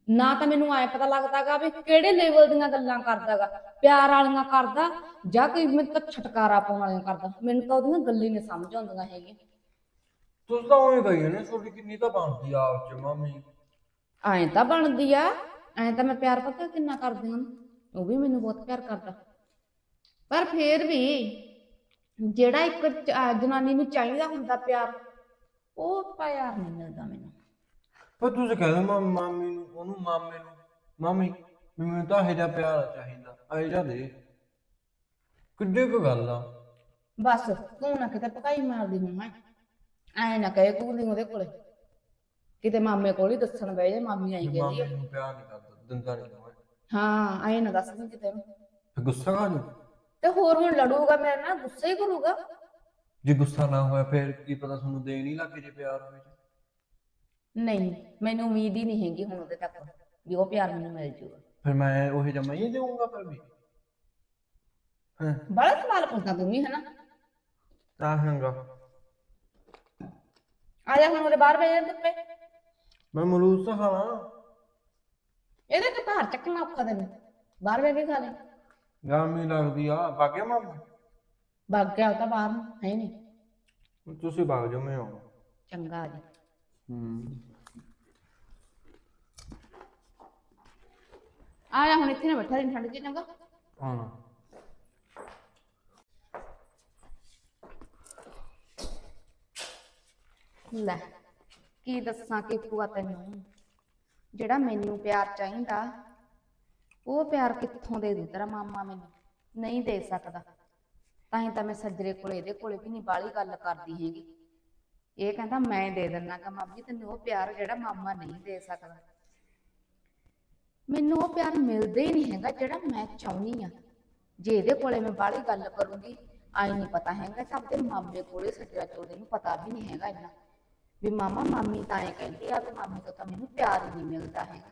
ਨਾ ਤਾਂ ਮੈਨੂੰ ਐ ਪਤਾ ਲੱਗਦਾਗਾ ਵੀ ਕਿਹੜੇ ਲੈਵਲ ਦੀਆਂ ਗੱਲਾਂ ਕਰਦਾਗਾ ਪਿਆਰ ਵਾਲੀਆਂ ਕਰਦਾ ਜਾਂ ਕੋਈ ਮੈਨੂੰ ਤਾਂ ਛਟਕਾਰਾ ਪਾਉਣ ਵਾਲੀਆਂ ਕਰਦਾ। ਮੈਨੂੰ ਤਾਂ ਉਹਦੀਆਂ ਗੱਲਾਂ ਹੀ ਨਹੀਂ ਸਮਝ ਆਉਂਦੀਆਂ ਹੈਗੀਆਂ। ਤੁਸੀਂ ਤਾਂ ਉਵੇਂ ਕਹੀ ਨੇ ਤੁਹਾਡੀ ਕਿੰਨੀ ਤਾਂ ਬਣਦੀ ਆ ਆਪ ਚ ਮੰਮੀ। ਐਂ ਤਾਂ ਬਣਦੀ ਆ ਐਂ ਤਾਂ ਮੈਂ ਪਿਆਰ ਪਤਾ ਕਿੰਨਾ ਕਰਦੀ ਹਾਂ। ਉਹ ਵੀ ਮੈਨੂੰ ਬਹੁਤ ਪਿਆਰ ਕਰਦਾ। ਪਰ ਫੇਰ ਵੀ ਜਿਹੜਾ ਇੱਕ ਚ- ਅਹ ਜਨਾਨੀ ਨੂੰ ਚਾਹੀਦਾ ਹੁੰਦਾ ਪਿਆਰ ਉਹ ਪਿਆਰ ਨਹੀਂ ਮਿਲਦਾ ਮੈਨੂੰ। ਪਰ ਤੁਸੀਂ ਕਹਿੰਦੇ ਮਾਮੀ ਮਾਮੀ ਨੂੰ ਉਹਨੂੰ ਮਾਮੇ ਨੂੰ। ਮਾਮੀ ਵੀ ਮੈਨੂੰ ਤਾਂ ਇਹ ਜਿਹਾ ਪਿਆਰ ਚਾਹੀਦਾ ਇਹ ਜਿਹਾ ਦੇ। ਕਿੱਡੀ ਕੁ ਗੱਲ ਆ। ਬਸ ਤੂੰ ਨਾ ਕਿਤੇ ਪਕਾਈ ਮਾਰਦੀ ਹੁਣ ਹੈ ਐ ਨਾ ਕਹੇ ਨਹੀਂ ਉਹਦੇ ਕੋਲੇ। ਕਿਤੇ ਮਾਮੇ ਕੋਲ ਹੀ ਦੱਸਣ ਬਹਿ ਜਾ ਮਾਮੀ ਆਈ ਕਹਿੰਦੀ ਆ। ਮਾਮੇ ਨੂੰ ਪਿਆਰ ਨਹੀਂ ਕਰਦਾ ਦਿੰਦਾ ਨਹੀਂ ਦੋਵੇਂ ਹਾਂ ਐ ਨਾ ਦੱਸ ਦੀ ਕਿਤੇ। ਉਹਨੂੰ। ਫਿਰ ਗੁੱਸਾ ਜੂ ਤੇ ਹੋਰ ਹੁਣ ਲੜੂਗਾ ਮੇਰੇ ਨਾਲ ਗੁੱਸਾ ਹੀ ਕਰੂਗਾ। ਜੇ ਗੁੱਸਾ ਨਾ ਹੋਇਆ ਫਿਰ ਕੀ ਪਤਾ ਤੁਹਾਨੂੰ ਦੇਣ ਹੀ ਲੱਗ ਜੇ ਪਿਆਰ ਹੋਵੇ ਨਹੀਂ ਮੈਨੂੰ ਉਮੀਦ ਹੀ ਨਹੀਂ ਹੈਗੀ ਹੁਣ ਉਹਦੇ ਤੱਕ ਵੀ ਉਹ ਪਿਆਰ ਮੈਨੂੰ ਮਿਲ ਜੂਗਾ। ਫਿਰ ਮੈਂ ਉਹ ਜਿਹਾ ਮੈਂ ਹੀ ਦੇਵਾਂਗਾ ਫਿਰ ਵੀ। ਹਾਂ। ਬੜਾ ਸਵਾਲ ਪੁੱਛਦਾ ਤੂੰ ਵੀ ਹਨਾ? ਤਾਂ ਹੈਗਾ। ਆ ਜਾ ਹੁਣ ਉਹਦੇ ਬਾਹਰ ਬਹਿ ਜਾ ਧੁੱਪੇ ਮੈਂ ਮਰੂਦ ਤਾਂ ਖਾਣਾ ਇਹਦੇ ਤੇ ਭਾਰ ਚੱਕਣਾ ਔਖਾ ਤੈਨੂੰ। ਬਾਹਰ ਬਹਿ ਕੇ ਖਾ ਲੈ। ਗਰਮੀ ਲੱਗਦੀ ਆ। ਬਾਗਿਆ ਮਾਮਾ? ਭੱਗ ਗਿਆ ਉਹ ਤਾਂ ਬਾਹਰ ਨੂੰ ਹੈ ਨਹੀਂ। ਤੁਸੀਂ ਬਾਗ ਜਾਓ ਮੈਂ ਆਉਂ ਚੰਗਾ ਆ ਜੀ। ਹੂੰ। ਆ ਜਾ ਹੁਣ ਇੱਥੇ ਨਾ ਬੈਠਾ ਰਹੀ ਠੰਡ ਚ ਚੰਗਾ। ਹਾਂ ਲੈ ਕੀ ਦੱਸਾਂ ਕਿ ਭੂਆ ਤੈਨੂੰ? ਜਿਹੜਾ ਮੈਨੂੰ ਪਿਆਰ ਚਾਹੀਦਾ, ਉਹ ਪਿਆਰ ਕਿੱਥੋਂ ਦੇ ਦੂ? ਤੇਰਾ ਮਾਮਾ ਮੈਨੂੰ ਨਹੀਂ ਦੇ ਸਕਦਾ। ਤਾਂ ਹੀ ਤਾਂ ਮੈਂ ਸੱਜਰੇ ਕੋਲੇ, ਇਹਦੇ ਕੋਲੇ ਵੀ ਨਹੀਂ ਬਾਲੀ ਗੱਲ ਕਰਦੀ ਹੈਗੀ। ਇਹ ਕਹਿੰਦਾ, ਮੈਂ ਦੇ ਦਿੰਨਾ ਕਿ ਮਾਮੀ, ਤੈਨੂੰ ਉਹ ਪਿਆਰ ਜਿਹੜਾ ਮਾਮਾ ਨਹੀਂ ਦੇ ਸਕਦਾ। ਮੈਨੂੰ ਉਹ ਪਿਆਰ ਮਿਲਦਾ ਹੀ ਨਹੀਂ ਹੈਗਾ ਜਿਹੜਾ ਮੈਂ ਚਾਹੁੰਦੀ ਆ ਜੇ ਇਹਦੇ ਕੋਲੇ ਮੈਂ ਬਾਲੀ ਗੱਲ ਕਰੂੰਗੀ ਆਈ ਨਹੀਂ ਪਤਾ ਹੈਗਾ ਤਾਂ ਆਪਣੇ ਮਾਮੇ ਕੋਲੇ ਸੱਜਰਾ ਚੋਲੇ ਨੂੰ ਪਤਾ ਵੀ ਨਹੀਂ ਹੈਗਾ ਇੰਨਾ। ਵੀ ਮਾਮਾ ਮਾਮੀ ਤਾਂ ਇਹ ਕਹਿੰਦੀ ਆ ਕਿ ਮਾਮੀ ਤੋਂ ਤਾਂ ਮੈਨੂੰ ਪਿਆਰ ਹੀ ਨਹੀਂ ਮਿਲਦਾ ਹੈਗਾ।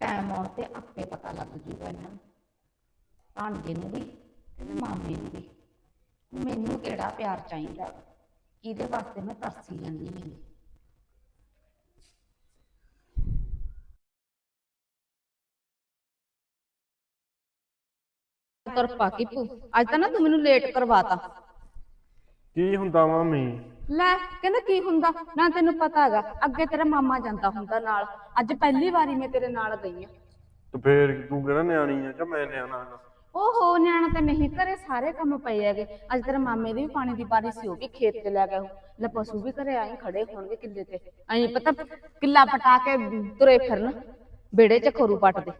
ਟਾਈਮ ਆਉਣ ਤੇ ਆਪੇ ਪਤਾ ਲੱਗ ਜੂਗਾ ਇਹਨਾਂ ਨੂੰ। ਭਾਂਜੇ ਨੂੰ ਵੀ ਤੇ ਮਾਮੇ ਨੂੰ ਵੀ। ਮੈਨੂੰ ਕਿਹੜਾ ਪਿਆਰ ਚਾਹੀਦਾ? ਕਿਹਦੇ ਵਾਸਤੇ ਮੈਂ ਤਰਸੀ ਜਾਂਦੀ ਹਾਂ? ਤੁਰ ਪਾ ਕੇ ਅੱਜ ਤਾਂ ਨਾ ਤੂੰ ਮੈਨੂੰ ਲੇਟ ਕਰਵਾਤਾ ਕੀ ਹੁੰਦਾ ਮਾਮੀ? ਲੈ ਕਹਿੰਦਾ ਕੀ ਹੁੰਦਾ? ਨਾ ਤੈਨੂੰ ਪਤਾ ਹੈਗਾ ਅੱਗੇ ਤੇਰਾ ਮਾਮਾ ਜਾਂਦਾ ਹੁੰਦਾ ਨਾਲ। ਅੱਜ ਪਹਿਲੀ ਵਾਰੀ ਮੈਂ ਤੇਰੇ ਨਾਲ ਗਈ ਆ। ਤੇ ਫੇਰ ਤੂੰ ਕਿਹੜਾ ਨਿਆਣੀ ਆ ਜਾਂ ਮੈਂ ਨਿਆਣਾ ਹੈਗਾ ਓਹੋ ਨਿਆਣਾ ਤਾਂ ਨਹੀਂ ਘਰੇ ਸਾਰੇ ਕੰਮ ਪਏ ਹੈਗੇ। ਅੱਜ ਤੇਰੇ ਮਾਮੇ ਦੀ ਵੀ ਪਾਣੀ ਦੀ ਬਾਰੀ ਸੀ ਉਹ ਵੀ ਖੇਤ ਤੇ ਲੈ ਗਿਆ ਲੈ ਪਸ਼ੂ ਵੀ ਘਰੇ ਆਏ ਖੜੇ ਹੋਣਗੇ ਕਿੱਲੇ ਤੇ। ਐਂ ਪਤਾ ਕਿੱਲਾ ਪਟਾ ਕੇ ਤੁਰੇ ਫਿਰਨ ਬੇੜੇ 'ਚ ਖਰੂ ਪੱਟਦੇ।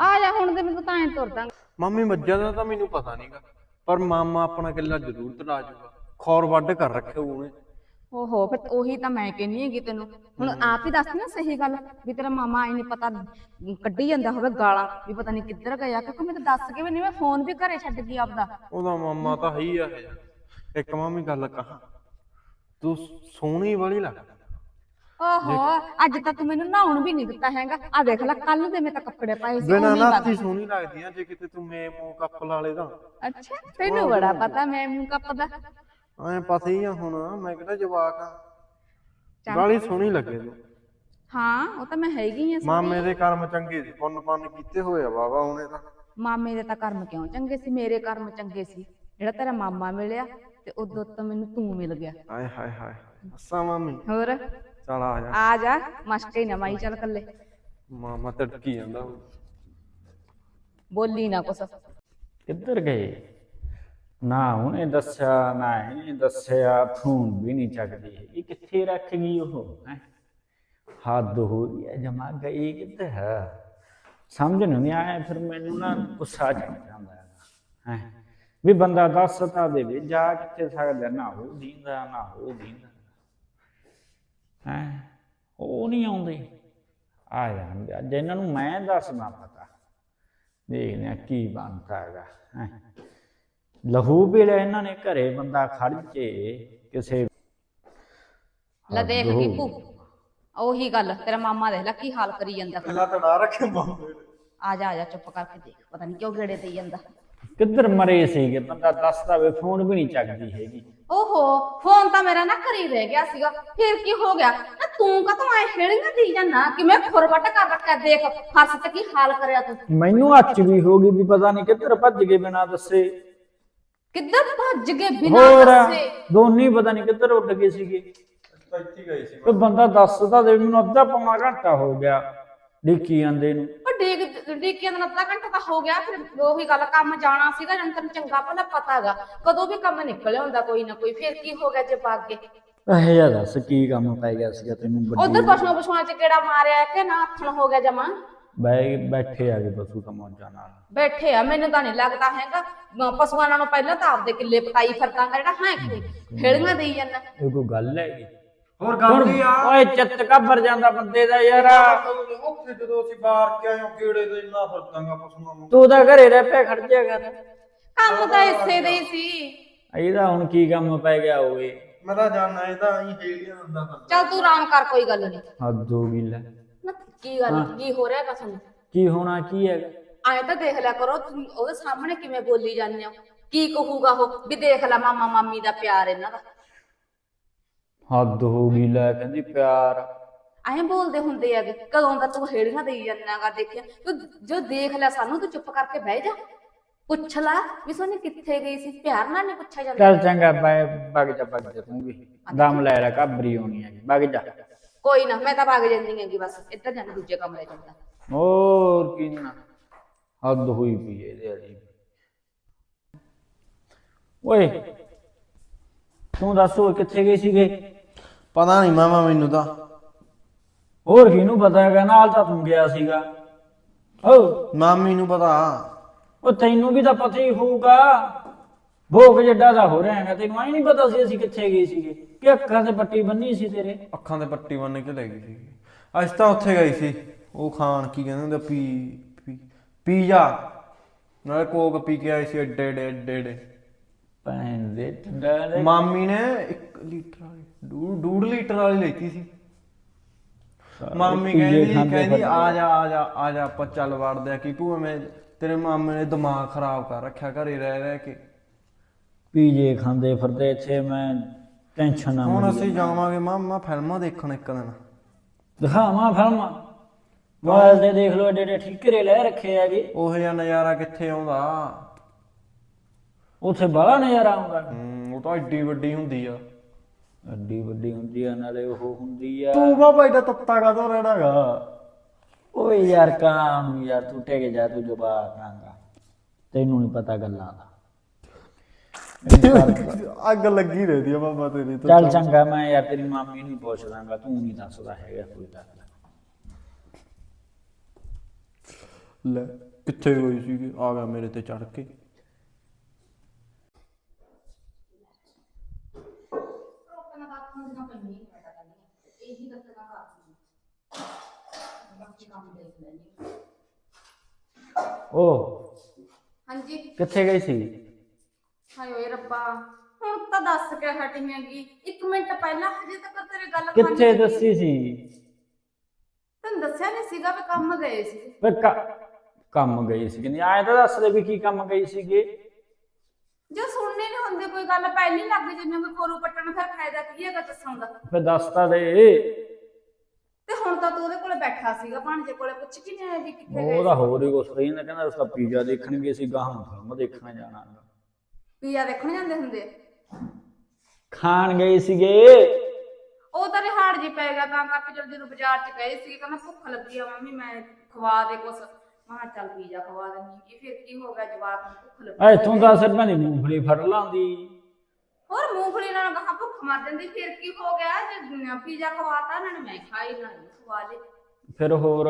ਆ ਜਾ ਹੁਣ ਤੇ ਮੈਨੂੰ ਤਾਂ ਐਂ ਤੁਰਦਾ। ਮਾਮੀ ਮੱਝਾਂ ਦਾ ਤਾਂ ਮੈਨੂੰ ਪਤਾ ਨਹੀਂਗਾ ਪਰ ਮਾਮਾ ਆਪਣਾ ਕਿੱਲਾ ਜ਼ਰੂਰ ਤੜਾ ਜੂਗਾ। ਖੌਰ ਵੱਢ ਕਰ ਰੱਖਿਆ ਉਹਨੇ। ਓਹੋ ਫਿਰ ਉਹੀ ਤਾਂ ਮੈਂ ਕਹਿੰਨੀ ਹੈਗੀ ਤੈਨੂੰ। ਹੁਣ ਆਪ ਹੀ ਦੱਸ ਨਾ ਸਹੀ ਗੱਲ ਵੀ ਤੇਰਾ ਮਾਮਾ ਆਈ ਨਹੀਂ ਪਤਾ ਕੱਢੀ ਜਾਂਦਾ ਹੋਵੇ ਗਾਲਾਂ ਵੀ ਪਤਾ ਨਹੀਂ ਕਿੱਧਰ ਗਿਆ। ਕਿਉਂਕਿ ਮੈਨੂੰ ਦੱਸ ਕੇ ਵੀ ਨਹੀਂ ਮੈਂ ਫੋਨ ਵੀ ਘਰੇ ਛੱਡ ਗਈ ਆਪਦਾ। ਉਹਦਾ ਮਾਮਾ ਤਾਂ ਹੈ ਹੀ ਆ ਇੱਕ ਮਾਮੀ ਗੱਲ ਕਹਾ ਤੂੰ ਸੋਹਣੀ ਵਾਲੀ ਲੱਗਦੀ। ਓਹੋ ਅੱਜ ਤਾਂ ਤੂੰ ਮੈਨੂੰ ਨਹਾਉਣ ਵੀ ਨਹੀਂ ਦਿੱਤਾ ਹੈਗਾ। ਆ ਦੇਖ ਲੈ ਕੱਲ ਦੇ ਮੈਂ ਤਾਂ ਕੱਪੜੇ ਪਾਏ ਸੀ ਬਿਨਾਂ ਨਾਤੀ ਸੋਹਣੀ ਲੱਗਦੀ ਆ ਜੇ ਕਿਤੇ ਤੂੰ ਮੇ ਮੂੰਹ ਕੱਪ ਲਾ ਲੇ ਤਾਂ। ਅੱਛਾ ਤੈਨੂੰ ਬੜਾ ਪਤਾ ਮੈਂ ਮੂੰਹ ਕੱਪਦਾ। ਐਂ ਪਤਾ ਹੀ ਆ ਹੁਣ ਮੈਂ ਕਿਹੜਾ ਜਵਾਕ ਆ। ਗਾਲੀ ਸੋਹਣੀ ਲੱਗੇ ਤੂੰ। ਹਾਂ ਉਹ ਤਾਂ ਮੈਂ ਹੈਗੀ ਆ ਮਾਮੇ ਦੇ ਕਰਮ ਚੰਗੇ ਸੀ ਪੁੰਨ ਪੰਨ ਕੀਤੇ ਹੋਏ ਆ ਬਾਬਾ ਉਹਨੇ ਤਾਂ। ਮਾਮੇ ਦੇ ਤਾਂ ਕਰਮ ਕਿਉਂ ਚੰਗੇ ਸੀ? ਮੇਰੇ ਕਰਮ ਚੰਗੇ ਸੀ। ਜਿਹੜਾ ਤੇਰਾ ਮਾਮਾ ਮਿਲਿਆ ਤੇ ਉਦੋਂ ਤਾਂ ਮੈਨੂੰ ਤੂੰ ਮਿਲ ਗਿਆ। ਆਏ ਹਾਏ ਹਾਏ ਅੱਸਾ ਮਾਮੀ। ਹੋਰ? ਚਲ ਆ ਜਾ। ਆ ਜਾ ਮਸਕੇ ਨਾ ਮਾਈ ਚੱਲ ਕੱਲੇ ਮਾਮਾ ਤੜਕੀ ਜਾਂਦਾ। ਬੋਲੀ ਨਾ ਕੁਛ। ਕਿੱਧਰ ਗਏ? ਨਾ ਉਹਨੇ ਦੱਸਿਆ, ਨਾ ਇਹਨੇ ਦੱਸਿਆ, ਫੋਨ ਵੀ ਨਹੀਂ ਚੱਕਦੀ। ਇਹ ਕਿੱਥੇ ਰੱਖ ਗਈ ਉਹ ਹੱਦ ਹੋ ਰਹੀ ਹੈ, ਜਮਾ ਗਈ ਕਿੱਧਰ ਹੈ? ਸਮਝ ਨਹੀਂ ਆਇਆ, ਫਿਰ ਮੈਨੂੰ ਨਾ ਗੁੱਸਾ ਚੜ ਜਾਂਦਾ ਹੈ? ਵੀ ਬੰਦਾ ਦੱਸ ਤਾਂ ਦੇਵੇ, ਜਾ ਕਿੱਥੇ ਸਕਦਾ, ਨਾ ਉਹ ਦੀਂਦਾ, ਨਾ ਉਹ ਦੀਂਦਾ। ਹੈ? ਉਹ ਨਹੀਂ ਆਉਂਦੇ। ਆ ਜਾਂਦੇ ਅੱਜ ਇਹਨਾਂ ਨੂੰ ਮੈਂ ਦੱਸਣਾ ਪਤਾ। ਦੇਖਦੇ ਆ ਕੀ ਬਣਦਾ ਹੈਗਾ, ਹੈਂ। ਲਹੂ ਵੀ ਲੈ ਇਹਨਾਂ ਨੇ ਘਰੇ ਬੰਦਾ ਖੜ ਜੇ ਕਿਸੇ ਲੈ ਦੇਖ ਦੀਪੂ ਉਹੀ ਗੱਲ ਤੇਰਾ ਮਾਮਾ ਦੇਖ ਲੈ ਕੀ ਹਾਲ ਕਰੀ ਜਾਂਦਾ। ਪਹਿਲਾਂ ਤੜਾ ਰੱਖੇ ਮਾਮੇ ਨੇ। ਆ ਜਾ ਆ ਜਾ ਚੁੱਪ ਕਰਕੇ ਦੇਖ ਪਤਾ ਨਹੀਂ ਕਿਉਂ ਗੇੜੇ ਦੇਈ ਜਾਂਦਾ। ਕਿੱਧਰ ਮਰੇ ਸੀਗੇ? ਬੰਦਾ ਦੱਸਦਾ ਵੇ ਫੋਨ ਵੀ ਨਹੀਂ ਚੱਕਦੀ ਹੈਗੀ। ਓਹੋ ਫੋਨ ਤਾਂ ਮੇਰਾ ਨਾ ਘਰੀ ਰਹਿ ਗਿਆ ਸੀਗਾ। ਫਿਰ ਕੀ ਹੋ ਗਿਆ? ਨਾ ਤੂੰ ਕਦੋਂ ਐ ਹੇੜੀਆਂ ਦੀ ਜਾਂਦਾ? ਕਿਵੇਂ ਖੁਰਵਟ ਕਰ ਰੱਖਿਆ ਦੇਖ ਫਰਸ ਤੇ ਕੀ ਹਾਲ ਕਰਿਆ ਤੂੰ। ਮੈਨੂੰ ਅੱਚ ਵੀ ਹੋ ਗਈ ਵੀ ਪਤਾ ਨਹੀਂ ਕਿੱਧਰ ਭੱਜ ਗਏ ਬਿਨਾਂ ਦੱਸੇ। ਕਿੱਧਰ ਭੱਜ ਗਏ ਬਿਨਾਂ ਹੋਰ ਦੱਸੇ? ਦੋਨੇ ਪਤਾ ਨਹੀਂ ਕਿੱਧਰ ਉੱਡ ਗਏ ਸੀਗੇ। ਤਾਂ ਇੱਥੇ ਗਏ ਸੀ। ਕੋਈ ਬੰਦਾ ਦੱਸਦਾ ਦੇ ਮੈਨੂੰ ਅੱਧਾ ਪੌਣਾ ਘੰਟਾ ਹੋ ਗਿਆ ਡਿੱਕੀ ਜਾਂਦੇ ਨੂੰ। ਉਹ ਡੇਕ ਡੇਕਿਆਂ ਦਾ ਅੱਧਾ ਘੰਟਾ ਤਾਂ ਹੋ ਗਿਆ ਫਿਰ ਉਹੀ ਗੱਲ ਕੰਮ ਜਾਣਾ ਸੀਗਾ ਜਨ ਤੈਨੂੰ ਚੰਗਾ ਭਲਾ ਪਤਾ ਹੈਗਾ ਕਦੋਂ ਵੀ ਕੰਮ ਨਿਕਲਿਆ ਹੁੰਦਾ ਕੋਈ ਨਾ ਕੋਈ ਫਿਰ ਕੀ ਹੋ ਗਿਆ ਜੇ ਭੱਗ ਗਏ? ਇਹ ਯਾਰ ਦੱਸ ਕੀ ਕੰਮ ਪੈ ਗਿਆ ਸੀਗਾ ਤੈਨੂੰ ਉਧਰ ਵੱਡੀ ਪਸ਼ੂਆਂ ਪਸ਼ੂਆਂ ਚ ਕਿਹੜਾ ਮਾਰਿਆ ਕਿ ਨਾ ਆਥਣ ਹੋ ਗਿਆ ਜਮਾ। ਬੈ ਬੈਠੇ ਆ ਗਏ ਪਸ਼ੂ ਕਮੌਜਾਂ ਨਾਲ। ਬੈਠੇ ਆ ਮੈਨੂੰ ਤਾਂ ਨਹੀਂ ਲੱਗਦਾ ਹੈਗਾ। ਪਸ਼ੂਆਂ ਨਾਲੋਂ ਪਹਿਲਾਂ ਤਾਂ ਆਪਦੇ ਕਿੱਲੇ ਪਕਾਈ ਫਿਰਦਾਗਾ ਜਿਹੜਾ ਹੈ ਕੋਈ ਖੇੜੀਆਂ ਦੇਈ ਜਾਂਦਾ। ਇਹ ਕੋਈ ਗੱਲ ਹੈਗੀ? ਹੋਰ ਗੱਲ ਹੀ ਆ? ਓਏ ਚਿੱਤ ਕਾਬਰ ਜਾਂਦਾ ਬੰਦੇ ਦਾ ਯਾਰ। ਉੱਥੇ ਜਦੋਂ ਅਸੀਂ ਬਾਹਰ ਕੇ ਆਏ ਹਾਂ ਕੀੜੇ ਦੇ ਇੰਨਾ ਫਰਕਾਂਗਾ ਪਸ਼ੂਆਂ ਨੂੰ। ਤੂੰ ਤਾਂ ਘਰੇ ਰਹਿ ਪਿਆ ਖੜ ਜਾ ਕਰ। ਕੰਮ ਤਾਂ ਇਸੇ ਦੇ ਹੀ ਸੀ। ਇਹਦਾ ਹੁਣ ਕੀ ਕੰਮ ਪੈ ਗਿਆ ਓਏ ਮੈਂ ਤਾਂ ਜਾਣਾ ਇਹ ਤਾਂ ਅਸੀਂ ਹੇੜੀਆਂ ਦਿੰਦਾ ਚੱਲ ਤੂੰ ਆਰਾਮ ਕਰ ਕੋਈ ਗੱਲ ਨਹੀਂ। ਹੱਦ ਹੋ ਗਈ ਲੈ। ਨਾ ਕੀ ਗੱਲ ਕੀ ਹੋ ਰਿਹਾ ਕਸਮ ਕੀ ਹੋਣਾ ਕੀ ਹੈਗਾ? ਆਏ ਤਾਂ ਦੇਖ ਲਿਆ ਕਰੋ ਤੁਸੀਂ ਉਹਦੇ ਸਾਹਮਣੇ ਕਿਵੇਂ ਬੋਲੀ ਜਾਂਦੇ ਹੋ। ਕੀ ਕਹੂਗਾ ਉਹ? ਵੀ ਦੇਖ ਲੈ ਮਾਮਾ ਮਾਮੀ ਦਾ ਪਿਆਰ ਇਹਨਾਂ ਦਾ। ਹੱਦ ਹੋ ਗਈ ਲੈ ਕਹਿੰਦੀ ਪਿਆਰ। ਐਂ ਬੋਲਦੇ ਹੁੰਦੇ ਆਗੇ ਕਦੋਂ ਦਾ ਤੂੰ ਹੇੜੀਆਂ ਦੇਈ ਜਾਂਦਾਗਾ ਦੇਖਿਆ। ਤੂੰ ਜੋ ਦੇਖ ਲਿਆ ਸਾਨੂੰ ਤੂੰ ਚੁੱਪ ਕਰਕੇ ਬਹਿ ਜਾ। ਪੁੱਛ ਲੈ ਵੀ ਸੋਨੇ ਕਿੱਥੇ ਗਈ ਸੀ? ਪਿਆਰ ਨਾਲ ਨਹੀਂ ਪੁੱਛਿਆ ਜਾਂਦਾ। ਚੱਲ ਚੰਗਾ ਬਾਏ ਵਗ ਜਾ ਵਗ ਜਾ ਤੂੰ ਵੀ। ਦਮ ਲੈ ਲੈ ਕਾਬਰੀ ਹੋਣੀ ਹੈਗੀ ਵਗ ਜਾ। ਕੋਈ ਨਾ ਮੈਂ ਤਾਂ ਭਾਗ ਜਾਂਦੀ ਹੈਗੀ ਬਸ ਇੱਧਰ ਜਾਣਾ ਦੂਜੇ ਕਮਰੇ ਚ ਹੁੰਦਾ। ਹੋਰ ਕੀ ਨਾ ਹੱਦ ਹੋਈ ਪਈ ਹੈ ਇਹਦੇ ਵਾਲੀ। ਓਏ ਤੂੰ ਦੱਸ ਉਹ ਕਿੱਥੇ ਗਏ ਸੀਗੇ? ਪਤਾ ਨਹੀਂ ਮਾਮਾ ਮੈਨੂੰ ਤਾਂ। ਹੋਰ ਕਿਹਨੂੰ ਪਤਾ ਹੈਗਾ? ਨਾਲ ਤਾਂ ਤੂੰ ਗਿਆ ਸੀਗਾ। ਓ ਮਾਮੀ ਨੂੰ ਪਤਾ। ਉਹ ਤੈਨੂੰ ਵੀ ਤਾਂ ਪਤਾ ਹੀ ਹੋਊਗਾ। ਭੋਗ ਜੱਡਾ ਦਾ ਹੋ ਰਿਹਾ ਹੈਗਾ ਤੈਨੂੰ ਆਈ ਨਹੀਂ ਪਤਾ ਸੀ ਅਸੀਂ ਕਿੱਥੇ ਗਏ ਸੀਗੇ ਕਿ ਅੱਖਾਂ ਤੇ ਪੱਟੀ ਬੰਨੀ ਸੀ ਤੇਰੇ? ਅੱਖਾਂ ਤੇ ਪੱਟੀ ਬੰਨ ਕੇ ਲੈ ਗਈ ਸੀ ਅੱਜ ਤਾਂ ਉੱਥੇ ਗਈ ਸੀ। ਉਹ ਖਾਣ ਕੀ ਕਹਿੰਦੇ ਹੁੰਦੇ ਪੀ ਪੀ ਪੀਜ਼ਾ। ਨਾਲੇ ਕੋਕ ਪੀ ਕੇ ਆਈ ਸੀ ਏਡੇ ਏਡੇ ਏਡੇ ਏਡੇ ਭੈਣ ਦੇ ਟੰਡਾ ਦੇ ਮਾਮੀ ਨੇ 1 ਲੀਟਰ ਵਾਲੀ ਡੂਢ ਡੂਢ ਲੀਟਰ ਵਾਲੀ ਲੈਤੀ ਸੀ। ਮਾਮੀ ਪੀਜ਼ੇ ਕਹਿੰਦੀ ਖਾਂਦੇ ਕਹਿੰਦੀ ਆ ਜਾ ਆ ਜਾ ਆ ਜਾ ਆਪਾਂ ਚੱਲ ਵੜਦੇ ਆ ਕਿ ਤੂੰ ਐਵੇਂ ਤੇਰੇ ਮਾਮੇ ਨੇ ਦਿਮਾਗ ਖਰਾਬ ਕਰ ਰੱਖਿਆ ਘਰੇ ਰਹਿ ਰਹਿ ਕੇ। ਪੀਜੇ ਖਾਂਦੇ ਫਿਰਦੇ ਇੱਥੇ ਮੈਂ ਟੈਨਸ਼ਨ ਨਾ ਹੁਣ ਅਸੀਂ ਜਾਵਾਂਗੇ ਮਾਮਾ ਫਿਲਮਾਂ ਦੇਖਣ ਇੱਕ ਦਿਨ। ਦਿਖਾਵਾਂ ਫਿਲਮ। ਮੋਬਾਈਲ ਤੇ ਦੇਖ ਲਓ ਏਡੇ ਏਡੇ ਠੀਕਰੇ ਲੈ ਰੱਖੇ ਹੈਗੇ। ਉਹ ਜਿਹਾ ਨਜ਼ਾਰਾ ਕਿੱਥੇ ਆਉਂਦਾ? ਉੱਥੇ ਬੜਾ ਨਜ਼ਾਰਾ ਆਉਂਦਾ। ਹੂੰ ਉਹ ਤਾਂ ਏਡੀ ਵੱਡੀ ਹੁੰਦੀ ਆ। ਅੱਡੀ ਵੱਡੀ ਹੁੰਦੀ ਆ ਨਾਲੇ ਉਹ ਹੁੰਦੀ ਆ। ਤੂੰ ਬਾਬਾ ਏਡਾ ਤੱਤਾ ਕਾ ਰਹਿਣਾਗਾ ਓਏ ਯਾਰ ਕਾਮ ਯਾਰ ਤੂੰ ਟੇਕੇ ਜਾ ਤੂੰ ਜਵਾਬ ਕਰਾਂਗਾ ਤੈਨੂੰ ਨਹੀਂ ਪਤਾ ਗੱਲਾਂ ਦਾ। ਅੱਗ ਲੱਗੀ ਰਹਿੰਦੀ ਆ ਬਾਬਾ ਤੇਰੀ ਤੋਂ। ਚੱਲ ਚੰਗਾ ਮੈਂ ਯਾਰ ਤੇਰੀ ਮਾਮੀ ਨੂੰ ਪੁੱਛ ਦਾਂਗਾ ਤੂੰ ਨਹੀਂ ਦੱਸਦਾ ਹੈਗਾ ਕੋਈ ਗੱਲ ਲੈ ਕਿੱਥੇ ਹੋਈ ਸੀ ਆ ਗਿਆ ਮੇਰੇ ਤੇ ਚੜ ਕੇ। ਓ ਹਾਂਜੀ ਕਿੱਥੇ ਗਈ ਸੀ? ਹਾਏ ਓਏ ਰੱਬਾ ਹੁਣ ਤਾਂ ਦੱਸ ਕੇ ਹਟੀ ਹੈਗੀ। ਇੱਕ ਮਿੰਟ ਪਹਿਲਾਂ ਹਜੇ ਤੱਕ ਤੇਰੀ ਗੱਲ ਕਿੱਥੇ ਦੱਸੀ ਸੀ? ਤੈਨੂੰ ਦੱਸਿਆ ਨਹੀਂ ਸੀਗਾ ਵੀ ਕੰਮ ਗਏ ਸੀ। ਵੇ ਕੰਮ ਗਈ ਸੀ ਕਹਿੰਦੀ ਆਏ ਤਾਂ ਦੱਸ ਦੇ ਵੀ ਕੀ ਕੰਮ ਗਈ ਸੀਗੇ। ਜੇ ਸੁਣਨੇ ਨਹੀਂ ਹੁੰਦੇ ਕੋਈ ਗੱਲ ਪਹਿਲੀ ਲੱਗ ਜਿੰਨੇ ਕੋਈ ਕੋਰੂ ਪੱਟਣ ਫਿਰ ਫਾਇਦਾ ਕੀ ਹੈਗਾ ਦੱਸਣ ਦਾ? ਫੇ ਦੱਸਤਾ ਦੇ। ਤੇ ਹੁਣ ਤਾਂ ਤੂੰ ਉਹਦੇ ਕੋਲੇ ਬੈਠਾ ਸੀਗਾ ਭਾਣਜੇ ਕੋਲੇ ਪੁੱਛ ਕਿ ਨਹੀਂ ਆਇਆ ਵੀ ਕਿੱਥੇ ਗਏ ਉਹਦਾ ਹੋਰ ਹੀ ਕੁਛ ਰਹੀ ਨਾ ਕਹਿੰਦਾ ਉਸ ਪੀਜ਼ਾ ਦੇਖਣ ਗਏ ਸੀ ਗਾਹਾਂ ਫਿਲਮ ਦੇਖਣ ਜਾਣਾ। ਪੀਆ ਦੇਖਣ ਜਾਂਦੇ ਹੁੰਦੇ। ਖਾਣ ਗਏ ਸੀਗੇ। ਉਹ ਤਾਂ ਰਿਹਾੜ ਜੀ ਪੈ ਗਿਆ ਤਾਂ ਕਰਕੇ ਜਦ ਜਦੋਂ ਬਾਜ਼ਾਰ ਚ ਗਏ ਸੀ ਕਹਿੰਦਾ ਭੁੱਖ ਲੱਗੀ ਆ ਮੰਮੀ ਮੈਂ ਖਵਾ ਦੇ ਕੁਛ। ਮੈਂ ਚੱਲ ਪੀਜ਼ਾ ਖਵਾ ਦਿੰਨੀ ਕੀ ਫਿਰ ਕੀ ਹੋ ਗਿਆ ਜਵਾਬ ਨੂੰ ਭੁੱਖ ਲੱਗੀ। ਐ ਤੂੰ 10 ਰੁਪਏ ਦੀ ਮੂੰਗਫਲੀ ਫੜ ਲਾਂਦੀ। ਹੋਰ ਮੂੰਗਫਲੀ ਨਾਲ ਕਹਾ ਭੁੱਖ ਮਰ ਜਾਂਦੀ ਫਿਰ ਕੀ ਹੋ ਗਿਆ? ਜੇ ਪੀਜ਼ਾ ਖਵਾਤਾ ਇਹਨਾਂ ਨੇ ਮੈਂ ਖਾਈ ਨਾ ਖਵਾ ਲੇ ਫਿਰ ਹੋਰ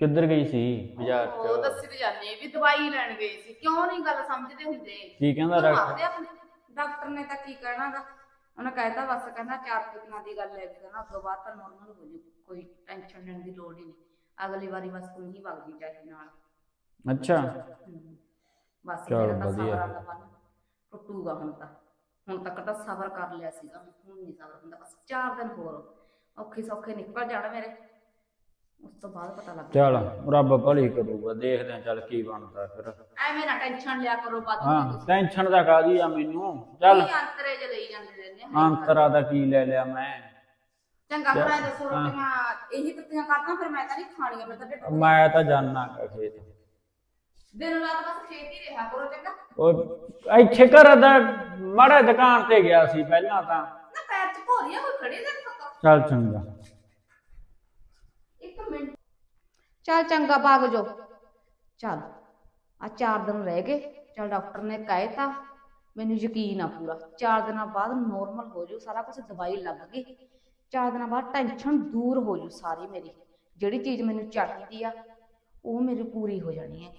ਕਿੱਧਰ ਗਈ ਸੀ? ਬਾਜ਼ਾਰ ਉਹ ਚ ਦੱਸੀ ਤੇ ਜਾਂਦੇ ਵੀ ਦਵਾਈ ਲੈਣ ਗਏ ਸੀ। ਕਿਉਂ ਨਹੀਂ ਗੱਲ ਸਮਝਦੇ ਹੁੰਦੇ? ਕੀ ਕਹਿੰਦਾ ਡਾਕਟਰ? ਆਖਦੇ ਆਪਣੇ ਡਾਕਟਰ ਨੇ ਤਾਂ ਕੀ ਕਹਿਣਾਗਾ? ਉਹਨੇ ਕਹਿਤਾ ਬਸ ਕਹਿੰਦਾ ਚਾਰ ਕੁ ਦਿਨਾਂ ਦੀ ਗੱਲ ਹੈ ਕਹਿੰਦਾ ਉਸ ਤੋਂ ਬਾਅਦ ਤਾਂ ਨਾਰਮਲ ਹੋ ਜੂ ਕੋਈ ਟੈਨਸ਼ਨ ਲੈਣ ਦੀ ਲੋੜ ਹੀ ਨਹੀਂ। ਅਗਲੀ ਵਾਰੀ ਬਸ ਤੂੰ ਹੀ ਵਗ ਜੀ ਚਾਹੇ ਨਾਲ। ਅੱਛਾ। ਹਮ। ਬਸ ਚੱਲ ਮੇਰਾ ਤਾਂ ਵਧੀਆ। ਸਬਰ ਦਾ ਮਨ ਟੁੱਟੂਗਾ ਹੁਣ ਤਾਂ। ਹੁਣ ਤੱਕ ਤਾਂ ਸਬਰ ਕਰ ਲਿਆ ਸੀਗਾ। ਹੁਣ ਨਹੀਂ ਸਬਰ ਹੁੰਦਾ। ਬਸ ਚਾਰ ਦਿਨ ਹੋਰ ਔਖੇ ਸੌਖੇ ਨਿਕਲ ਜਾਣ ਮੇਰੇ। ਉਸ ਤੋਂ ਬਾਅਦ ਪਤਾ ਲੱਗ ਚੱਲ ਰੱਬ ਭਲੀ ਕਰੂਗਾ ਦੇਖਦੇ ਆ ਚੱਲ ਕੀ ਬਣਦਾ ਫਿਰ। ਐਵੇਂ ਨਾ ਟੈਨਸ਼ਨ ਲਿਆ ਕਰੋ ਬਾਤ ਹਾਂ ਟੈਨਸ਼ਨ ਦਾ ਕਾਦੀ ਆ ਮੈਨੂੰ? ਚੱਲ। ਅੰਤਰੇ ਚ ਲਈ ਜਾਂਦੇ ਰਹਿੰਦੇ ਆ। ਅੰਤਰਾ ਦਾ ਕੀ ਲੈ ਲਿਆ ਮੈਂ? ਚੰਗਾ ਐਂ ਦੱਸੋ ਰੋਟੀਆਂ ਇਹੀ ਤੱਤੀਆਂ ਕਰਦਾ ਫਿਰ ਮੈਂ ਤਾਂ ਨਹੀਂ ਖਾਣੀਆਂ ਮੈਂ ਤਾਂ ਢਿੱਡ ਮੈਂ ਤਾਂ ਜਾਣਾ ਖੇਤ। ਦਿਨ ਰਾਤ ਬਸ ਖੇਤ ਹੀ ਰਿਹਾ ਕਰੋ ਚੰਗਾ। ਉਹ ਇੱਥੇ ਘਰ ਦਾ ਮਾੜਾ ਦੁਕਾਨ ਤੇ ਗਿਆ ਸੀ ਪਹਿਲਾਂ ਤਾਂ। ਨਾ ਪੈਰ ਚ ਭੋਰੀਆਂ ਕੋਈ ਖੜੀ ਦੇ ਪਤਾ ਚੱਲ ਚੰਗਾ ਇੱਕ ਮਿੰਟ ਚੱਲ ਚੰਗਾ ਭਾਗ ਜੋ। ਚੱਲ ਆ ਚਾਰ ਦਿਨ ਰਹਿ ਗਏ, ਚੱਲ ਡਾਕਟਰ ਨੇ ਕਹਿ ਕਹਿਤਾ, ਮੈਨੂੰ ਯਕੀਨ ਆ ਪੂਰਾ, ਚਾਰ ਦਿਨਾਂ ਬਾਅਦ ਨੋਰਮਲ ਹੋ ਜੂ ਸਾਰਾ ਕੁਝ ਦਵਾਈ ਲੱਗ ਗਈ। ਚਾਰ ਦਿਨਾਂ ਬਾਅਦ ਟੈਨਸ਼ਨ ਦੂਰ ਹੋ ਜੂ ਸਾਰੀ ਮੇਰੀ, ਜਿਹੜੀ ਚੀਜ਼ ਮੈਨੂੰ ਚਾਹੀਦੀ ਆ, ਉਹ ਮੇਰੀ ਪੂਰੀ ਹੋ ਜਾਣੀ ਹੈ।